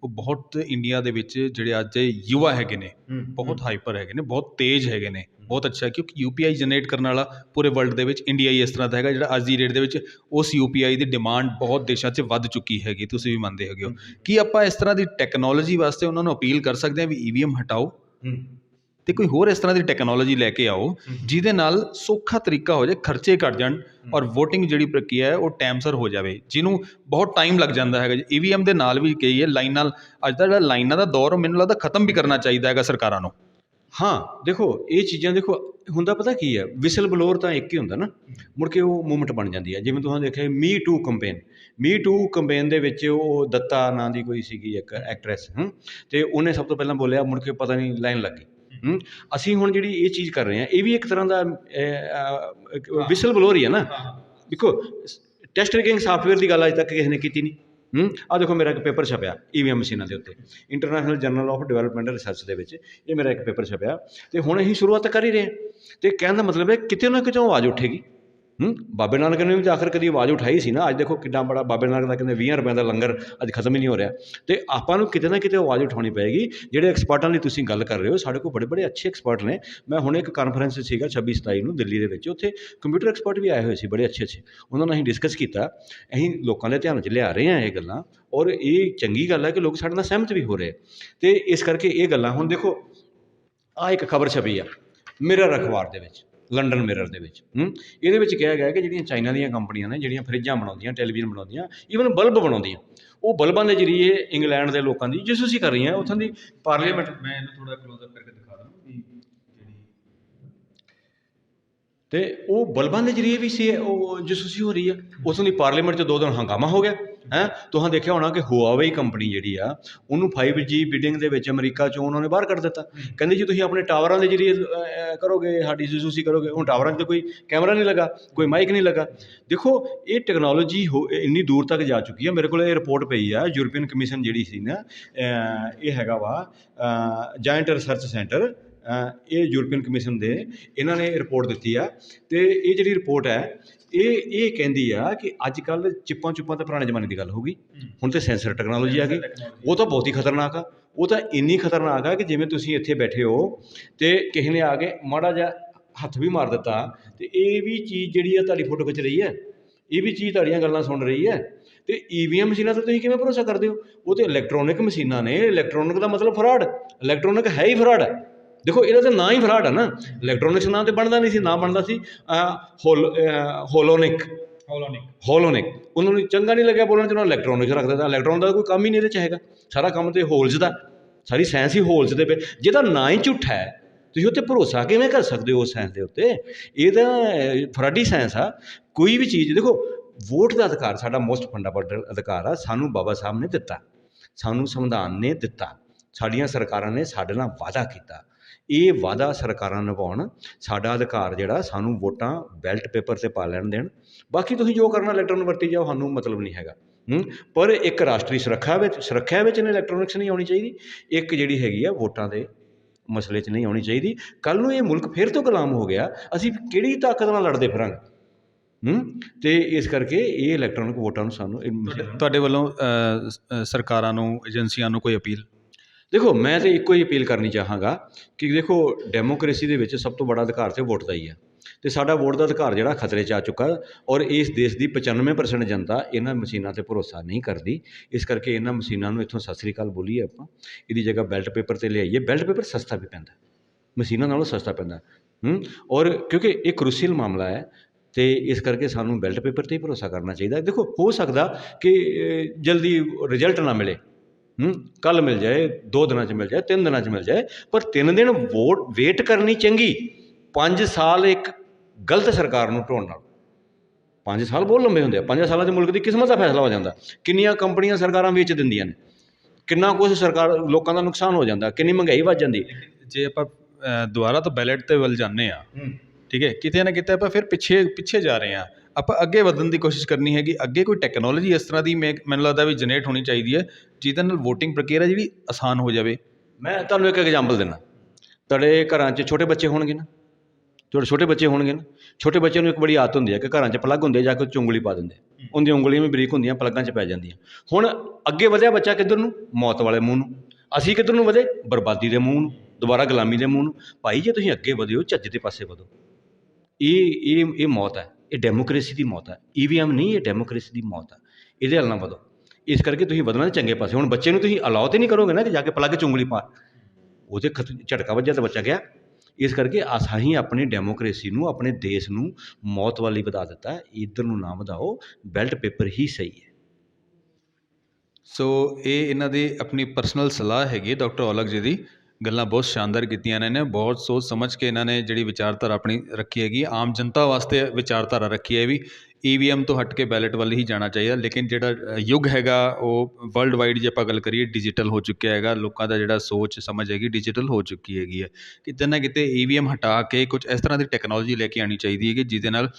Speaker 1: ਉਹ ਬਹੁਤ ਇੰਡੀਆ ਦੇ ਵਿੱਚ ਜਿਹੜੇ ਅੱਜ ਯੁਵਾ ਹੈਗੇ ਨੇ ਬਹੁਤ ਹਾਈਪਰ ਹੈਗੇ ਨੇ ਬਹੁਤ ਤੇਜ਼ ਹੈਗੇ ਨੇ ਬਹੁਤ ਅੱਛਾ ਕਿਉਂਕਿ ਯੂਪੀਆਈ ਜਨਰੇਟ ਕਰਨ ਵਾਲਾ ਪੂਰੇ ਵਰਲਡ ਦੇ ਵਿੱਚ ਇੰਡੀਆ ਹੀ ਇਸ ਤਰ੍ਹਾਂ ਦਾ ਹੈਗਾ ਜਿਹੜਾ ਅੱਜ ਦੀ ਡੇਟ ਦੇ ਵਿੱਚ ਉਸ ਯੂਪੀਆਈ ਦੀ ਡਿਮਾਂਡ ਬਹੁਤ ਦੇਸ਼ਾਂ 'ਚ ਵੱਧ ਚੁੱਕੀ ਹੈਗੀ ਤੁਸੀਂ ਵੀ ਮੰਨਦੇ ਹੈਗੇ ਹੋ। ਕੀ ਆਪਾਂ ਇਸ ਤਰ੍ਹਾਂ ਦੀ ਟੈਕਨੋਲੋਜੀ ਵਾਸਤੇ ਉਹਨਾਂ ਨੂੰ ਅਪੀਲ ਕਰ ਸਕਦੇ ਹਾਂ ਵੀ ਈਵੀਐਮ ਹਟਾਓ? ਤੇ ਕੋਈ ਹੋਰ ਇਸ ਤਰ੍ਹਾਂ ਦੀ ਟੈਕਨੋਲੋਜੀ ਲੈ ਕੇ ਆਓ ਜਿਹਦੇ ਨਾਲ ਸੌਖਾ ਤਰੀਕਾ ਹੋ ਜਾਏ ਖਰਚੇ ਘਟ ਜਾਣ ਔਰ VOTING ਜਿਹੜੀ ਪ੍ਰਕਿਰਿਆ ਹੈ ਉਹ ਟਾਈਮ ਸਰ ਹੋ ਜਾਵੇ ਜਿਹਨੂੰ ਬਹੁਤ ਟਾਈਮ ਲੱਗ ਜਾਂਦਾ ਹੈਗਾ ਈਵੀਐਮ ਦੇ ਨਾਲ ਵੀ ਕਹੀਏ ਲਾਈਨ ਨਾਲ ਅੱਜ ਦਾ ਜਿਹੜਾ ਲਾਈਨਾਂ ਦਾ ਦੌਰ ਮੈਨੂੰ ਲੱਗਦਾ ਖਤਮ ਵੀ ਕਰਨਾ ਚਾਹੀਦਾ ਹੈਗਾ ਸਰਕਾਰਾਂ ਨੂੰ।
Speaker 2: ਹਾਂ ਦੇਖੋ ਇਹ ਚੀਜ਼ਾਂ ਦੇਖੋ ਹੁੰਦਾ ਪਤਾ ਕੀ ਹੈ ਵਿਸਲ ਬਲੋਰ ਤਾਂ ਇੱਕ ਹੀ ਹੁੰਦਾ ਨਾ ਮੁੜ ਕੇ ਉਹ ਮੂਵਮੈਂਟ ਬਣ ਜਾਂਦੀ ਹੈ। ਜਿਵੇਂ ਤੁਸੀਂ ਦੇਖਿਆ me too campaign me too campaign ਦੇ ਵਿੱਚ ਉਹ ਦੱਤਾ ਨਾਂ ਦੀ ਕੋਈ ਸੀਗੀ ਇੱਕ ਐਕਟਰੈਸ ਹੂੰ ਤੇ ਉਹਨੇ ਸਭ ਤੋਂ ਪਹਿਲਾਂ ਬੋਲਿਆ ਮੁੜ ਕੇ ਪਤਾ ਨਹੀਂ ਲਾਈਨ ਲੱਗ ਹੂੰ ਅਸੀਂ ਹੁਣ ਜਿਹੜੀ ਇਹ ਚੀਜ਼ ਕਰ ਰਹੇ ਹਾਂ, ਇਹ ਵੀ ਇੱਕ ਤਰ੍ਹਾਂ ਦਾ ਵਿਸਲ ਬਲੋਰ ਹੀ ਹੈ ਨਾ। ਦੇਖੋ ਟੈਸਟ ਰਿਗਿੰਗ ਸਾਫਟਵੇਅਰ ਦੀ ਗੱਲ ਅਜੇ ਤੱਕ ਕਿਸੇ ਨੇ ਕੀਤੀ ਨਹੀਂ। ਹੂੰ? ਆ ਦੇਖੋ ਮੇਰਾ ਇੱਕ ਪੇਪਰ ਛਪਿਆ ਈਵੀਐਮ ਮਸ਼ੀਨਾਂ ਦੇ ਉੱਤੇ। International journal of development research ਦੇ ਵਿੱਚ ਇਹ ਮੇਰਾ ਇੱਕ ਪੇਪਰ ਛਪਿਆ। ਤੇ ਹੁਣ ਅਸੀਂ ਸ਼ੁਰੂਆਤ ਕਰ ਹੀ ਰਹੇ ਹਾਂ। ਤੇ ਕਹਿਣ ਦਾ ਮਤਲਬ ਹੈ, ਕਿਤੇ ਨਾ ਕਿਤੇ ਆਵਾਜ਼ ਉੱਠੇਗੀ। ਬਾਬੇ ਨਾਨਕ ਨੇ ਵੀ ਤਾਂ ਆਖਰ ਕਦੀ ਆਵਾਜ਼ ਉਠਾਈ ਸੀ ਨਾ। ਅੱਜ ਦੇਖੋ ਕਿੰਨਾ ਬੜਾ ਬਾਬੇ ਨਾਨਕ ਦਾ ਕਹਿੰਦੇ 20 ਰੁਪਏ ਦਾ ਲੰਗਰ ਅੱਜ ਖਤਮ ਹੀ ਨਹੀਂ ਹੋ ਰਿਹਾ। ਅਤੇ ਆਪਾਂ ਨੂੰ ਕਿਤੇ ਨਾ ਕਿਤੇ ਆਵਾਜ਼ ਉਠਾਉਣੀ ਪਏਗੀ। ਜਿਹੜੇ ਐਕਸਪਰਟਾਂ ਦੀ ਤੁਸੀਂ ਗੱਲ ਕਰ ਰਹੇ ਹੋ, ਸਾਡੇ ਕੋਲ ਬੜੇ ਬੜੇ ਅੱਛੇ ਐਕਸਪਰਟ ਨੇ। ਮੈਂ ਹੁਣ ਇੱਕ ਕਾਨਫਰੰਸ ਸੀਗਾ 26 27 ਨੂੰ ਦਿੱਲੀ ਦੇ ਵਿੱਚ। ਉੱਥੇ ਕੰਪਿਊਟਰ ਐਕਸਪਰਟ ਵੀ ਆਏ ਹੋਏ ਸੀ, ਬੜੇ ਅੱਛੇ ਅੱਛੇ। ਉਹਨਾਂ ਨਾਲ ਅਸੀਂ ਡਿਸਕਸ ਕੀਤਾ। ਅਸੀਂ ਲੋਕਾਂ ਦੇ ਧਿਆਨ 'ਚ ਲਿਆ ਰਹੇ ਹਾਂ ਇਹ ਗੱਲਾਂ। ਔਰ ਇਹ ਚੰਗੀ ਗੱਲ ਹੈ ਕਿ ਲੋਕ ਸਾਡੇ ਨਾਲ ਸਹਿਮਤ ਵੀ ਹੋ ਰਹੇ। ਅਤੇ ਇਸ ਕਰਕੇ ਇਹ ਗੱਲਾਂ, ਹੁਣ ਦੇਖੋ, ਆਹ ਇੱਕ ਖਬਰ ਛਪੀ ਆ ਮਿਰਰ ਅਖਬਾਰ ਦੇ ਵਿੱਚ। ਲੰਡਨ ਮਿਰਰ ਦੇ ਵਿੱਚ ਹੂੰ? ਇਹਦੇ ਵਿੱਚ ਕਿਹਾ ਗਿਆ ਕਿ ਜਿਹੜੀਆਂ ਚਾਈਨਾ ਦੀਆਂ ਕੰਪਨੀਆਂ ਨੇ ਜਿਹੜੀਆਂ ਫਰਿੱਜਾਂ ਬਣਾਉਂਦੀਆਂ ਟੈਲੀਵਿਜ਼ਨ ਬਣਾਉਂਦੀਆਂ ਈਵਨ ਬਲਬ ਬਣਾਉਂਦੀਆਂ ਉਹ ਬਲਬਾਂ ਦੇ ਜਰੀਏ ਇੰਗਲੈਂਡ ਦੇ ਲੋਕਾਂ ਦੀ ਜਾਸੂਸੀ ਕਰ ਰਹੀਆਂ ਉੱਥੋਂ ਦੀ ਪਾਰਲੀਮੈਂਟ
Speaker 1: ਮੈਂ ਇਹਨੂੰ ਥੋੜਾ ਕਲੋਜ਼ ਅਪ ਕਰਕੇ ਦਿਖਾ ਦਾਂ ਵੀ ਜਿਹੜੀ
Speaker 2: ਤੇ ਉਹ ਬਲਬਾਂ ਦੇ ਜਰੀਏ ਵੀ ਸੀ ਉਹ ਜਾਸੂਸੀ ਹੋ ਰਹੀ ਆ ਉਥੋਂ ਦੀ ਪਾਰਲੀਮੈਂਟ 'ਚ ਦੋ ਦਿਨ ਹੰਗਾਮਾ ਹੋ ਗਿਆ। ਹੈਂ? ਤੁਹਾਂ ਦੇਖਿਆ ਹੋਣਾ ਕਿ ਹੁਆਵੇਈ ਕੰਪਨੀ ਜਿਹੜੀ ਆ, ਉਹਨੂੰ ਫਾਈਵ ਜੀ ਬਿਡਿੰਗ ਦੇ ਵਿੱਚ ਅਮਰੀਕਾ 'ਚੋਂ ਉਹਨਾਂ ਨੇ ਬਾਹਰ ਕੱਢ ਦਿੱਤਾ। ਕਹਿੰਦੇ ਜੀ ਤੁਸੀਂ ਆਪਣੇ ਟਾਵਰਾਂ ਦੇ ਜਰੀਏ ਕਰੋਗੇ, ਸਾਡੀ ਜਾਸੂਸੀ ਕਰੋਗੇ, ਹੁਣ ਟਾਵਰਾਂ 'ਤੇ ਕੋਈ ਕੈਮਰਾ ਨਹੀਂ ਲੱਗਾ, ਕੋਈ ਮਾਈਕ ਨਹੀਂ ਲੱਗਾ। ਦੇਖੋ, ਇਹ ਟੈਕਨੋਲੋਜੀ ਇੰਨੀ ਦੂਰ ਤੱਕ ਜਾ ਚੁੱਕੀ ਆ। ਮੇਰੇ ਕੋਲ ਇਹ ਰਿਪੋਰਟ ਪਈ ਆ ਯੂਰਪੀਅਨ ਕਮਿਸ਼ਨ ਜਿਹੜੀ ਸੀ ਨਾ ਇਹ ਹੈਗਾ ਵਾ ਜਾਇੰਟ ਰਿਸਰਚ ਸੈਂਟਰ ਇਹ ਯੂਰਪੀਅਨ ਕਮਿਸ਼ਨ ਦੇ, ਇਹਨਾਂ ਨੇ ਰਿਪੋਰਟ ਦਿੱਤੀ ਆ। ਤੇ ਇਹ ਜਿਹੜੀ ਰਿਪੋਰਟ ਹੈ ਇਹ ਇਹ ਕਹਿੰਦੀ ਆ ਕਿ ਅੱਜ ਕੱਲ ਚਿੱਪਾਂ ਚੁੱਪਾਂ ਤਾਂ ਪੁਰਾਣੇ ਜ਼ਮਾਨੇ ਦੀ ਗੱਲ ਹੋ ਗਈ। ਹੁਣ ਤੇ ਸੈਂਸਰ ਟੈਕਨੋਲੋਜੀ ਆ ਗਈ। ਉਹ ਤਾਂ ਬਹੁਤ ਹੀ ਖਤਰਨਾਕ ਆ। ਉਹ ਤਾਂ ਇੰਨੀ ਖਤਰਨਾਕ ਆ ਕਿ ਜਿਵੇਂ ਤੁਸੀਂ ਇੱਥੇ ਬੈਠੇ ਹੋ ਤੇ ਕਿਸੇ ਨੇ ਆ ਕੇ ਮਾੜਾ ਜਿਹਾ ਹੱਥ ਵੀ ਮਾਰ ਦਿੱਤਾ ਤੇ ਇਹ ਵੀ ਚੀਜ਼ ਜਿਹੜੀ ਆ ਤੁਹਾਡੀ ਫੋਟੋ ਖਿੱਚ ਰਹੀ ਹੈ ਇਹ ਵੀ ਚੀਜ਼ ਤੁਹਾਡੀਆਂ ਗੱਲਾਂ ਸੁਣ ਰਹੀ ਹੈ ਤੇ ਈਵੀਐਮ ਮਸ਼ੀਨਾਂ ਤੇ ਤੁਸੀਂ ਕਿਵੇਂ ਭਰੋਸਾ ਕਰਦੇ ਹੋ? ਉਹ ਤੇ ਇਲੈਕਟ੍ਰੋਨਿਕ ਮਸ਼ੀਨਾਂ ਨੇ। ਇਲੈਕਟ੍ਰੋਨਿਕ ਦਾ ਮਤਲਬ ਫਰਾਡ। ਇਲੈਕਟ੍ਰੋਨਿਕ ਹੈ ਹੀ ਫਰਾਡ। ਹੈ ਦੇਖੋ ਇਹਦਾ ਤਾਂ ਨਾਂ ਹੀ ਫਰਾਡ ਹੈ ਨਾ। ਇਲੈਕਟ੍ਰੋਨਿਕਸ ਨਾਂ ਤੇ ਬਣਦਾ ਨਹੀਂ ਸੀ ਨਾਂ ਬਣਦਾ ਸੀ ਹੋਲੋਨਿਕ
Speaker 1: ਹੋਲੋਨਿਕ
Speaker 2: ਹੋਲੋਨਿਕ ਉਹਨਾਂ ਨੂੰ ਚੰਗਾ ਨਹੀਂ ਲੱਗਿਆ ਬੋਲਣ ਚ ਉਹਨਾਂ ਇਲੈਕਟ੍ਰੋਨਿਕ ਰੱਖ ਦਿੱਤਾ ਇਲੈਕਟ੍ਰੋਨ ਦਾ ਕੋਈ ਕੰਮ ਹੀ ਨਹੀਂ ਇਹਦੇ ਚ ਹੈਗਾ। ਸਾਰਾ ਕੰਮ ਤੇ ਹੋਲਸ ਦਾ। ਸਾਰੀ ਸਾਇੰਸ ਹੀ ਹੋਲਸ ਦੇ ਵਿੱਚ ਜਿਹਦਾ ਨਾਂ ਹੀ ਝੂਠਾ ਹੈ ਤੁਸੀਂ ਉੱਤੇ ਭਰੋਸਾ ਕਿਵੇਂ ਕਰ ਸਕਦੇ ਹੋ ਉਸ ਸਾਇੰਸ ਦੇ ਉੱਤੇ? ਇਹ ਤਾਂ ਫਰਾਡੀ ਸਾਇੰਸ ਆ। ਕੋਈ ਵੀ ਚੀਜ਼ ਦੇਖੋ ਵੋਟ ਦਾ ਅਧਿਕਾਰ ਸਾਡਾ ਮੋਸਟ ਫੰਡਾਮੈਂਟਲ ਅਧਿਕਾਰ ਆ। ਸਾਨੂੰ ਬਾਬਾ ਸਾਹਿਬ ਨੇ ਦਿੱਤਾ। ਸਾਨੂੰ ਸੰਵਿਧਾਨ ਨੇ ਦਿੱਤਾ। ਸਾਡੀਆਂ ਸਰਕਾਰਾਂ ਨੇ ਸਾਡੇ ਨਾਲ ਵਾਅਦਾ ਕੀਤਾ। ਇਹ ਵਾਅਦਾ ਸਰਕਾਰਾਂ ਨਿਭਾਉਣ। ਸਾਡਾ ਅਧਿਕਾਰ ਜਿਹੜਾ, ਸਾਨੂੰ ਵੋਟਾਂ ਬੈਲਟ ਪੇਪਰ ਤੇ ਪਾ ਲੈਣ ਦੇਣ। ਬਾਕੀ ਤੁਸੀਂ ਜੋ ਕਰਨਾ ਇਲੈਕਟ੍ਰੋਨ ਵਰਤੀ ਜਾਓ, ਸਾਨੂੰ ਮਤਲਬ ਨਹੀਂ ਹੈਗਾ। ਪਰ ਇੱਕ ਰਾਸ਼ਟਰੀ ਸੁਰੱਖਿਆ ਵਿੱਚ ਸੁਰੱਖਿਆ ਵਿੱਚ ਨੇ ਇਲੈਕਟ੍ਰੋਨਿਕਸ ਨਹੀਂ ਆਉਣੀ ਚਾਹੀਦੀ। ਇੱਕ ਜਿਹੜੀ ਹੈਗੀ ਆ, ਵੋਟਾਂ ਦੇ ਮਸਲੇ 'ਚ ਨਹੀਂ ਆਉਣੀ ਚਾਹੀਦੀ। ਕੱਲ ਨੂੰ ਇਹ ਮੁਲਕ ਫਿਰ ਤੋਂ ਗੁਲਾਮ ਹੋ ਗਿਆ। ਅਸੀਂ ਕਿਹੜੀ ਤਾਕਤ ਨਾਲ ਲੜਦੇ ਫਿਰਾਂਗੇ? ਹੂੰ? ਤੇ ਇਸ ਕਰਕੇ ਇਹ ਇਲੈਕਟ੍ਰੋਨਿਕ ਵੋਟਾਂ ਨੂੰ ਸਾਨੂੰ
Speaker 1: ਤੁਹਾਡੇ ਵੱਲੋਂ ਸਰਕਾਰਾਂ ਨੂੰ, ਏਜੰਸੀਆਂ ਨੂੰ ਕੋਈ ਅਪੀਲ?
Speaker 2: ਦੇਖੋ, ਮੈਂ ਤਾਂ ਇੱਕੋ ਹੀ ਅਪੀਲ ਕਰਨੀ ਚਾਹਾਂਗਾ ਕਿ ਦੇਖੋ ਡੈਮੋਕ੍ਰੇਸੀ ਦੇ ਵਿੱਚ ਸਭ ਤੋਂ ਬੜਾ ਅਧਿਕਾਰ ਤਾਂ ਵੋਟ ਦਾ ਹੀ ਹੈ। ਅਤੇ ਸਾਡਾ ਵੋਟ ਦਾ ਅਧਿਕਾਰ ਜਿਹੜਾ ਖਤਰੇ 'ਚ ਆ ਚੁੱਕਾ ਔਰ ਇਸ ਦੇਸ਼ ਦੀ 95% ਜਨਤਾ ਇਹਨਾਂ ਮਸ਼ੀਨਾਂ ਤੇ ਭਰੋਸਾ ਨਹੀਂ ਕਰਦੀ। ਇਸ ਕਰਕੇ ਇਹਨਾਂ ਮਸ਼ੀਨਾਂ ਨੂੰ ਇੱਥੋਂ ਸਤਿ ਸ੍ਰੀ ਅਕਾਲ ਬੋਲੀਏ ਆਪਾਂ। ਇਹਦੀ ਜਗ੍ਹਾ ਬੈਲਟ ਪੇਪਰ ਤੇ ਲਿਆਈਏ। ਬੈਲਟ ਪੇਪਰ ਸਸਤਾ ਵੀ ਪੈਂਦਾ। ਮਸ਼ੀਨਾਂ ਨਾਲੋਂ ਸਸਤਾ ਪੈਂਦਾ। ਹੂੰ? ਔਰ ਕਿਉਂਕਿ ਇਹ ਕ੍ਰੂਸ਼ੀਅਲ ਮਾਮਲਾ ਹੈ ਅਤੇ ਇਸ ਕਰਕੇ ਸਾਨੂੰ ਬੈਲਟ ਪੇਪਰ ਤੇ ਹੀ ਭਰੋਸਾ ਕਰਨਾ ਚਾਹੀਦਾ। ਦੇਖੋ, ਹੋ ਸਕਦਾ ਕਿ ਜਲਦੀ ਰਿਜ਼ਲਟ ਨਾ ਮਿਲੇ। ਹੂੰ ਕੱਲ ਮਿਲ ਜਾਏ ਦੋ ਦਿਨਾਂ 'ਚ ਮਿਲ ਜਾਏ ਤਿੰਨ ਦਿਨਾਂ 'ਚ ਮਿਲ ਜਾਏ ਪਰ ਤਿੰਨ ਦਿਨ ਵੋਟ ਵੇਟ ਕਰਨੀ ਚੰਗੀ। ਪੰਜ ਸਾਲ ਇੱਕ ਗਲਤ ਸਰਕਾਰ ਨੂੰ ਢੋਣ ਨਾਲ। ਪੰਜ ਸਾਲ ਬਹੁਤ ਲੰਬੇ ਹੁੰਦੇ ਆ। ਪੰਜ ਸਾਲਾਂ 'ਚ ਮੁਲਕ ਦੀ ਕਿਸਮਤ ਦਾ ਫੈਸਲਾ ਹੋ ਜਾਂਦਾ। ਕਿੰਨੀਆਂ ਕੰਪਨੀਆਂ ਸਰਕਾਰਾਂ ਵੇਚ ਦਿੰਦੀਆਂ ਨੇ। ਕਿੰਨਾ ਕੁਝ ਸਰਕਾਰ ਲੋਕਾਂ ਦਾ ਨੁਕਸਾਨ ਹੋ ਜਾਂਦਾ। ਕਿੰਨੀ ਮਹਿੰਗਾਈ ਵੱਧ ਜਾਂਦੀ।
Speaker 1: ਜੇ ਆਪਾਂ ਦੁਬਾਰਾ ਤੋਂ ਬੈਲਟ ਤੇ ਵੱਲ ਜਾਂਦੇ ਆ ਠੀਕ ਹੈ? ਕਿਤੇ ਨਾ ਕਿਤੇ ਆਪਾਂ ਫਿਰ ਪਿੱਛੇ ਪਿੱਛੇ ਜਾ ਰਹੇ ਆ ਆਪਾਂ ਅੱਗੇ ਵਧਣ ਦੀ ਕੋਸ਼ਿਸ਼ ਕਰਨੀ ਹੈਗੀ। ਅੱਗੇ ਕੋਈ ਟੈਕਨੋਲੋਜੀ ਇਸ ਤਰ੍ਹਾਂ ਦੀ ਮੈਨੂੰ ਲੱਗਦਾ ਵੀ ਜਨਰੇਟ ਹੋਣੀ ਚਾਹੀਦੀ ਹੈ। ਜਿਹਦੇ ਨਾਲ VOTING ਪ੍ਰਕਿਰਿਆ ਜਿਹੜੀ ਆਸਾਨ ਹੋ ਜਾਵੇ।
Speaker 2: ਮੈਂ ਤੁਹਾਨੂੰ ਇੱਕ ਐਗਜ਼ਾਮਪਲ ਦਿੰਦਾ। ਤੁਹਾਡੇ ਘਰਾਂ 'ਚ ਛੋਟੇ ਬੱਚੇ ਹੋਣਗੇ ਨਾ। ਤੁਹਾਡੇ ਛੋਟੇ ਬੱਚੇ ਹੋਣਗੇ ਨਾ। ਛੋਟੇ ਬੱਚਿਆਂ ਨੂੰ ਇੱਕ ਬੜੀ ਆਦਤ ਹੁੰਦੀ ਹੈ ਕਿ ਘਰਾਂ 'ਚ ਪਲੱਗ ਹੁੰਦੇ ਜਾ ਕੇ ਉਹ 'ਚ ਉਂਗਲੀ ਪਾ ਦਿੰਦੇ। ਉਹਦੀਆਂ ਉਂਗਲੀਆਂ ਵੀ ਬਰੀਕ ਹੁੰਦੀਆਂ ਪਲੱਗਾਂ 'ਚ ਪੈ ਜਾਂਦੀਆਂ। ਹੁਣ ਅੱਗੇ ਵਧਿਆ ਬੱਚਾ ਕਿੱਧਰ ਨੂੰ? ਮੌਤ ਵਾਲੇ ਮੂੰਹ ਨੂੰ। ਅਸੀਂ ਕਿੱਧਰ ਨੂੰ ਵਧੇ? ਬਰਬਾਦੀ ਦੇ ਮੂੰਹ ਨੂੰ ਦੁਬਾਰਾ ਗੁਲਾਮੀ ਦੇ ਮੂੰਹ ਨੂੰ। ਭਾਈ ਜੇ ਤੁਸੀਂ ਅੱਗੇ ਵਧਿਓ ਝੱਜ ਦੇ ਪਾਸੇ ਵਧੋ। ਇਹ ਇਹ ਇਹ ਮੌਤ ਹੈ। ਇਹ ਡੈਮੋਕ੍ਰੇਸੀ ਦੀ ਮੌਤ ਹੈ। ਈਵੀਐਮ ਨਹੀਂ ਇਹ ਡੈਮੋਕ੍ਰੇਸੀ ਦੀ ਮੌਤ ਹੈ। ਇਹਦੇ ਵੱਲ ਨਾ ਵਧੋ। ਇਸ ਕਰਕੇ ਤੁਸੀਂ ਵਧਣਾ ਚੰਗੇ ਪਾਸੇ। ਹੁਣ ਬੱਚੇ ਨੂੰ ਤੁਸੀਂ ਅਲਾਓ ਤਾਂ ਨਹੀਂ ਕਰੋਗੇ ਨਾ ਕਿ ਜਾ ਕੇ ਪਲੱਗ 'ਚ ਉਂਗਲੀ ਪਾ। ਉਹਦੇ ਖਤ ਝਟਕਾ ਵੱਜਿਆ ਤਾਂ ਬੱਚਾ ਗਿਆ। ਇਸ ਕਰਕੇ ਅਸੀਂ ਆਪਣੀ ਡੈਮੋਕਰੇਸੀ ਨੂੰ, ਆਪਣੇ ਦੇਸ਼ ਨੂੰ ਮੌਤ ਵਾਲੀ ਵਧਾ ਦਿੱਤਾ। ਇੱਧਰ ਨੂੰ ਨਾ ਵਧਾਓ। ਬੈਲਟ ਪੇਪਰ ਹੀ ਸਹੀ ਹੈ।
Speaker 1: ਸੋ ਇਹ ਇਹਨਾਂ ਦੀ ਆਪਣੀ ਪਰਸਨਲ ਸਲਾਹ ਹੈਗੀ ਡਾਕਟਰ ਔਲਖ ਜੀ ਦੀ। ਗੱਲਾਂ ਬਹੁਤ ਸ਼ਾਨਦਾਰ ਕੀਤੀਆਂ ਇਹਨਾਂ ਨੇ। ਬਹੁਤ ਸੋਚ ਸਮਝ ਕੇ ਇਹਨਾਂ ਨੇ ਜਿਹੜੀ ਵਿਚਾਰਧਾਰਾ ਆਪਣੀ ਰੱਖੀ ਹੈਗੀ ਆਮ ਜਨਤਾ ਵਾਸਤੇ ਵਿਚਾਰਧਾਰਾ ਰੱਖੀ ਹੈ ਵੀ। ਈ ਵੀ ਐੱਮ ਤੋਂ ਹਟ ਕੇ ਬੈਲਟ ਵੱਲ ਹੀ ਜਾਣਾ ਚਾਹੀਦਾ, ਲੇਕਿਨ ਜਿਹੜਾ ਯੁੱਗ ਹੈਗਾ, ਉਹ ਵਰਲਡ ਵਾਈਡ ਜੇ ਆਪਾਂ ਗੱਲ ਕਰੀਏ ਡਿਜੀਟਲ ਹੋ ਚੁੱਕਿਆ ਹੈਗਾ, ਲੋਕਾਂ ਦਾ ਜਿਹੜਾ ਸੋਚ, ਸਮਝ ਹੈਗੀ ਡਿਜੀਟਲ ਹੋ ਚੁੱਕੀ ਹੈਗੀ ਹੈ। ਕਿਤੇ ਨਾ ਕਿਤੇ ਈ ਵੀ ਐੱਮ ਹਟਾ ਕੇ ਕੁਝ ਇਸ ਤਰ੍ਹਾਂ ਦੀ ਟੈਕਨੋਲੋਜੀ ਲੈ ਕੇ ਆਉਣੀ ਚਾਹੀਦੀ ਹੈ ਕਿ ਜਿਹਦੇ ਨਾਲ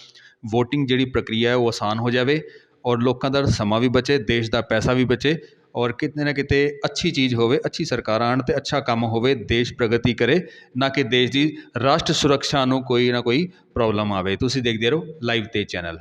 Speaker 1: ਵੋਟਿੰਗ ਜਿਹੜੀ ਪ੍ਰਕਿਰਿਆ ਹੈ, ਉਹ ਆਸਾਨ ਹੋ ਜਾਵੇ ਔਰ ਲੋਕਾਂ ਦਾ ਸਮਾਂ ਵੀ ਬਚੇ, ਦੇਸ਼ ਦਾ ਪੈਸਾ ਵੀ ਬਚੇ ਔਰ ਕਿਤੇ ਨਾ ਕਿਤੇ ਅੱਛੀ ਚੀਜ਼ ਹੋਵੇ, ਅੱਛੀ ਸਰਕਾਰਾਂ ਆਉਣ ਤੇ ਅੱਛਾ ਕੰਮ ਹੋਵੇ, ਦੇਸ਼ ਪ੍ਰਗਤੀ ਕਰੇ, ਨਾ ਕਿ ਦੇਸ਼ ਦੀ ਰਾਸ਼ਟਰ ਸੁਰੱਖਿਆ ਨੂੰ ਕੋਈ ਨਾ ਕੋਈ ਪ੍ਰੋਬਲਮ ਆਵੇ। ਤੁਸੀਂ ਦੇਖਦੇ ਰਹੋ ਲਾਈਵ ਤੇ ਚੈਨਲ।